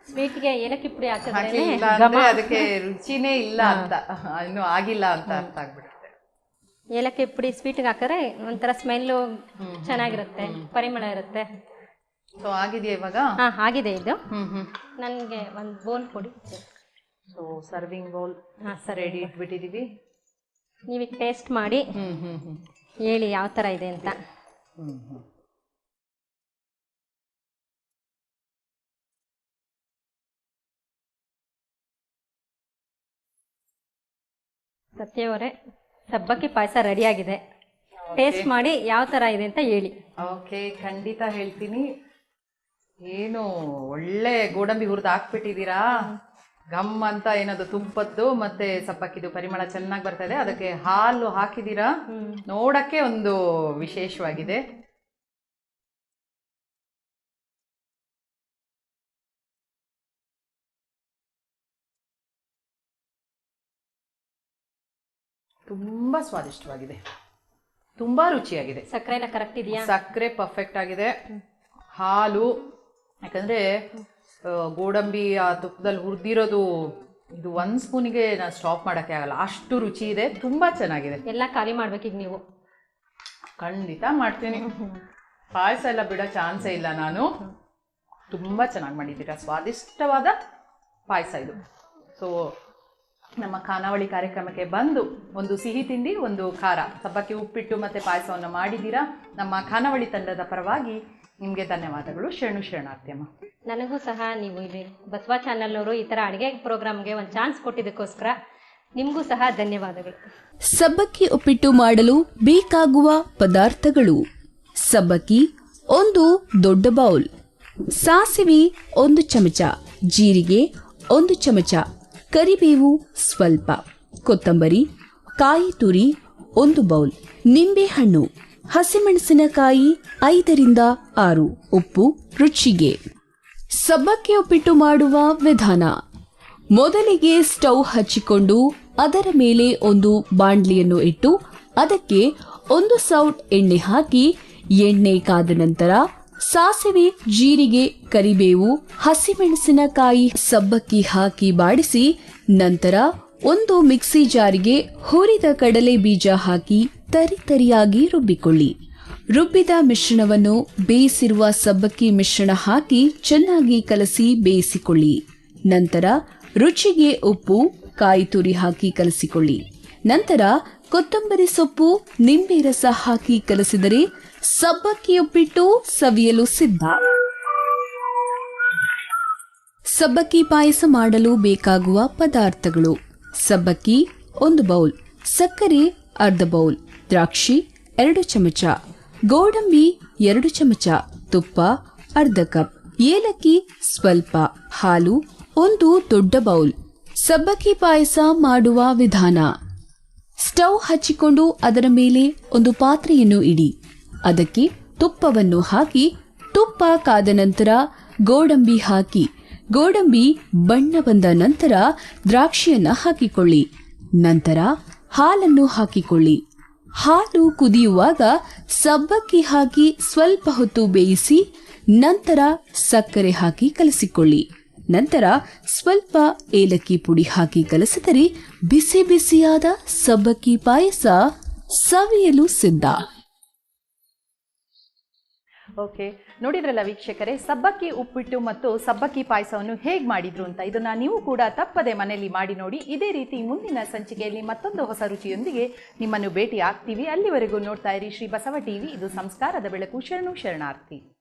ಸ್ವೀಟ್ಗೆ ಏಲಕ್ಕಿ ಪುಡಿ ಹಾಕಿದ್ರೆ ಅದಕ್ಕೆ ರುಚಿನೇ ಇಲ್ಲ ಅಂತ. ಇನ್ನು ಆಗಿಲ್ಲ ಅಂತ ಅರ್ಥ ಆಗ್ಬಿಡುತ್ತೆ. ಏಲಕ್ಕಿ ಪುಡಿ ಸ್ವೀಟ್ಗೆ ಹಾಕಿದ್ರೆ ಒಂಥರ ಸ್ಮೆಲ್ಲು ಚೆನ್ನಾಗಿರುತ್ತೆ ಪರಿಮಳ ಇರುತ್ತೆ. ಸೊ ಆಗಿದೆಯಾ ಇವಾಗ? ಹಾಂ ಆಗಿದೆ ಇದು. ನನಗೆ ಒಂದು ಬೋಲ್ ಕೊಡಿ. ಸೊ ಸರ್ವಿಂಗ್ ಬೌಲ್ ಹಾ ಸರಿ ರೆಡಿ ಇಟ್ಬಿಟ್ಟಿದ್ದೀವಿ ನೀವು ಟೇಸ್ಟ್ ಮಾಡಿ. ಹ್ಞೂ ಹ್ಞೂ ಹ್ಮ್. ಹೇಳಿ ಯಾವ ಥರ ಇದೆ ಅಂತ. ಸತ್ಯವರೆ ಸತ್ಯವರೇ ಸಬ್ಬಕ್ಕಿ ಪಾಯಸ ರೆಡಿಯಾಗಿದೆ ಟೇಸ್ಟ್ ಮಾಡಿ ಯಾವ ಥರ ಇದೆ ಅಂತ ಹೇಳಿ. ಓಕೆ ಖಂಡಿತ ಹೇಳ್ತೀನಿ. ಏನು ಒಳ್ಳೆ ಗೋಡಂಬಿ ಹುರಿದು ಹಾಕ್ಬಿಟ್ಟಿದ್ದೀರಾ? ಗಮ್ ಅಂತ ಏನದು ತುಪ್ಪದ್ದು ಮತ್ತೆ ಸಪ್ಪಕ್ಕಿದು ಪರಿಮಳ ಚೆನ್ನಾಗಿ ಬರ್ತಾ ಇದೆ ಅದಕ್ಕೆ ಹಾಲು ಹಾಕಿದೀರಾ ನೋಡಕ್ಕೆ ಒಂದು ವಿಶೇಷವಾಗಿದೆ. ತುಂಬಾ ಸ್ವಾದಿಷ್ಟವಾಗಿದೆ. ತುಂಬಾ ರುಚಿಯಾಗಿದೆ. ಸಕ್ಕರೆ ಎಲ್ಲ ಕರೆಕ್ಟ್ ಇದೆಯಾ? ಸಕ್ಕರೆ ಪರ್ಫೆಕ್ಟ್ ಆಗಿದೆ. ಹಾಲು ಯಾಕಂದ್ರೆ ಗೋಡಂಬಿ ಆ ತುಪ್ಪದಲ್ಲಿ ಹುರಿದಿರೋದು ಇದು ಒಂದ್ ಸ್ಪೂನಿಗೆ ನಾನು ಸ್ಟಾಪ್ ಮಾಡಕ್ಕೆ ಆಗಲ್ಲ. ಅಷ್ಟು ರುಚಿ ಇದೆ. ತುಂಬಾ ಚೆನ್ನಾಗಿದೆ. ಎಲ್ಲ ಖಾಲಿ ಮಾಡ್ಬೇಕೀಗ ನೀವು. ಖಂಡಿತ ಮಾಡ್ತೀನಿ. ಪಾಯಸ ಎಲ್ಲ ಬಿಡೋ ಚಾನ್ಸೇ ಇಲ್ಲ ನಾನು. ತುಂಬಾ ಚೆನ್ನಾಗಿ ಮಾಡಿದ್ದೀರಾ. ಸ್ವಾದಿಷ್ಟವಾದ ಪಾಯಸ ಇದು. ಸೊ ನಮ್ಮ ಖಾನಾವಳಿ ಕಾರ್ಯಕ್ರಮಕ್ಕೆ ಬಂದು ಒಂದು ಸಿಹಿ ತಿಂಡಿ ಒಂದು ಖಾರ. ಸಬ್ಬಕ್ಕಿ ಉಪ್ಪಿಟ್ಟು ಮತ್ತೆ ಪಾಯಸವನ್ನು ಮಾಡಿದ್ದೀರಾ? ನಮ್ಮ ಖಾನಾವಳಿ ತಂಡದ ಪರವಾಗಿ ನಿಮಗೆ ಧನ್ಯವಾದಗಳು. ಶರಣು ಶರಣಾರ್ಥ್ಯಮ್ಮ. ನನಗೂ ಸಹ ನೀವು ಇಲ್ಲಿ ಬಸವ ಚಾನಲ್ನವರು ಈ ಥರ ಅಡುಗೆ ಪ್ರೋಗ್ರಾಮ್ಗೆ ಒಂದು ಚಾನ್ಸ್ ಕೊಟ್ಟಿದ್ದಕ್ಕೋಸ್ಕರ ನಿಮಗೂ ಸಹ ಧನ್ಯವಾದಗಳು. ಸಬ್ಬಕ್ಕಿ ಉಪ್ಪಿಟ್ಟು ಮಾಡಲು ಬೇಕಾಗುವ ಪದಾರ್ಥಗಳು. ಸಬ್ಬಕ್ಕಿ ಒಂದು ದೊಡ್ಡ ಬೌಲ್. ಸಾಸಿವೆ ಒಂದು ಚಮಚ. ಜೀರಿಗೆ ಒಂದು ಚಮಚ. ಕರಿಬೇವು ಸ್ವಲ್ಪ. ಕೊತ್ತಂಬರಿ ಕಾಯಿ ತುರಿ ಒಂದು ಬೌಲ್. ನಿಂಬೆಹಣ್ಣು. ಹಸಿಮೆಣಸಿನಕಾಯಿ ಐದರಿಂದ ಆರು. ಉಪ್ಪು, ರುಚಿಗೆ. ಸಬ್ಬಕ್ಕಿ ಉಪ್ಪಿಟ್ಟು ಮಾಡುವ ವಿಧಾನ. ಮೊದಲಿಗೆ ಸ್ಟವ್ ಹಚ್ಚಿಕೊಂಡು ಅದರ ಮೇಲೆ ಒಂದು ಬಾಂಡ್ಲಿಯನ್ನು ಇಟ್ಟು ಅದಕ್ಕೆ ಒಂದು ಸೌಟ್ ಎಣ್ಣೆ ಹಾಕಿ ಎಣ್ಣೆ ಕಾದ ನಂತರ ಸಾಸಿವೆ, ಜೀರಿಗೆ, ಕರಿಬೇವು, ಹಸಿಮೆಣಸಿನಕಾಯಿ ಸಬ್ಬಕ್ಕಿ ಹಾಕಿ ಬಾಡಿಸಿ ನಂತರ ಒಂದು ಮಿಕ್ಸಿ ಜಾರಿಗೆ ಹುರಿದ ಕಡಲೆ ಬೀಜ ಹಾಕಿ ತರಿತರಿಯಾಗಿ ರುಬ್ಬಿಕೊಳ್ಳಿ. ರುಬ್ಬಿದ ಮಿಶ್ರಣವನ್ನು ಬೇಯಿಸಿರುವ ಸಬ್ಬಕ್ಕಿ ಮಿಶ್ರಣ ಹಾಕಿ ಚೆನ್ನಾಗಿ ಕಲಸಿ ಬೇಯಿಸಿಕೊಳ್ಳಿ. ನಂತರ ರುಚಿಗೆ ಉಪ್ಪು, ಕಾಯಿ ತುರಿ ಹಾಕಿ ಕಲಸಿಕೊಳ್ಳಿ. ನಂತರ ಕೊತ್ತಂಬರಿ ಸೊಪ್ಪು, ನಿಂಬೆ ರಸ ಹಾಕಿ ಕಲಸಿದರೆ ಸಬ್ಬಕ್ಕಿ ಉಪ್ಪಿಟ್ಟು ಸವಿಯಲು ಸಿದ್ಧ. ಸಬ್ಬಕ್ಕಿ ಪಾಯಸ ಮಾಡಲು ಬೇಕಾಗುವ ಪದಾರ್ಥಗಳು. ಸಬ್ಬಕ್ಕಿ ಒಂದು ಬೌಲ್, ಸಕ್ಕರೆ ಅರ್ಧ ಬೌಲ್. ದ್ರಾಕ್ಷಿ ಎರಡು ಚಮಚ, ಗೋಡಂಬಿ ಎರಡು ಚಮಚ, ತುಪ್ಪ ಅರ್ಧ ಕಪ್, ಏಲಕ್ಕಿ ಸ್ವಲ್ಪ, ಹಾಲು ಒಂದು ದೊಡ್ಡ ಬೌಲ್. ಸಬ್ಬಕ್ಕಿ ಪಾಯಸ ಮಾಡುವ ವಿಧಾನ. ಸ್ಟವ್ ಹಚ್ಚಿಕೊಂಡು ಅದರ ಮೇಲೆ ಒಂದು ಪಾತ್ರೆಯನ್ನು ಇಡಿ. ಅದಕ್ಕೆ ತುಪ್ಪವನ್ನು ಹಾಕಿ, ತುಪ್ಪ ಕಾದ ನಂತರ ಗೋಡಂಬಿ ಹಾಕಿ, ಗೋಡಂಬಿ ಬಣ್ಣ ಬಂದ ನಂತರ ದ್ರಾಕ್ಷಿಯನ್ನು ಹಾಕಿಕೊಳ್ಳಿ. ನಂತರ ಹಾಲನ್ನು ಹಾಕಿಕೊಳ್ಳಿ. ಹಾಲು ಕುದಿಯುವಾಗ ಸಬ್ಬಕ್ಕಿ ಹಾಕಿ ಸ್ವಲ್ಪ ಹೊತ್ತು ಬೇಯಿಸಿ ನಂತರ ಸಕ್ಕರೆ ಹಾಕಿ ಕಲಸಿಕೊಳ್ಳಿ. ನಂತರ ಸ್ವಲ್ಪ ಏಲಕ್ಕಿ ಪುಡಿ ಹಾಕಿ ಕಲಸಿದರೆ ಬಿಸಿ ಬಿಸಿಯಾದ ಸಬ್ಬಕ್ಕಿ ಪಾಯಸ ಸವಿಯಲು ಸಿದ್ಧ. ಓಕೆ ನೋಡಿದ್ರಲ್ಲ ವೀಕ್ಷಕರೇ, ಸಬ್ಬಕ್ಕಿ ಉಪ್ಪಿಟ್ಟು ಮತ್ತು ಸಬ್ಬಕ್ಕಿ ಪಾಯಸವನ್ನು ಹೇಗೆ ಮಾಡಿದ್ರು ಅಂತ? ಇದನ್ನು ನೀವು ಕೂಡ ತಪ್ಪದೆ ಮನೆಯಲ್ಲಿ ಮಾಡಿ ನೋಡಿ. ಇದೇ ರೀತಿ ಮುಂದಿನ ಸಂಚಿಕೆಯಲ್ಲಿ ಮತ್ತೊಂದು ಹೊಸ ರುಚಿಯೊಂದಿಗೆ ನಿಮ್ಮನ್ನು ಭೇಟಿ ಆಗ್ತೀವಿ ಅಲ್ಲಿವರೆಗೂ ನೋಡ್ತಾ ಇರಿ ಶ್ರೀ ಬಸವ ಟಿವಿ. ಇದು ಸಂಸ್ಕಾರದ ಬೆಳಕು. ಶರಣು ಶರಣಾರ್ಥಿ.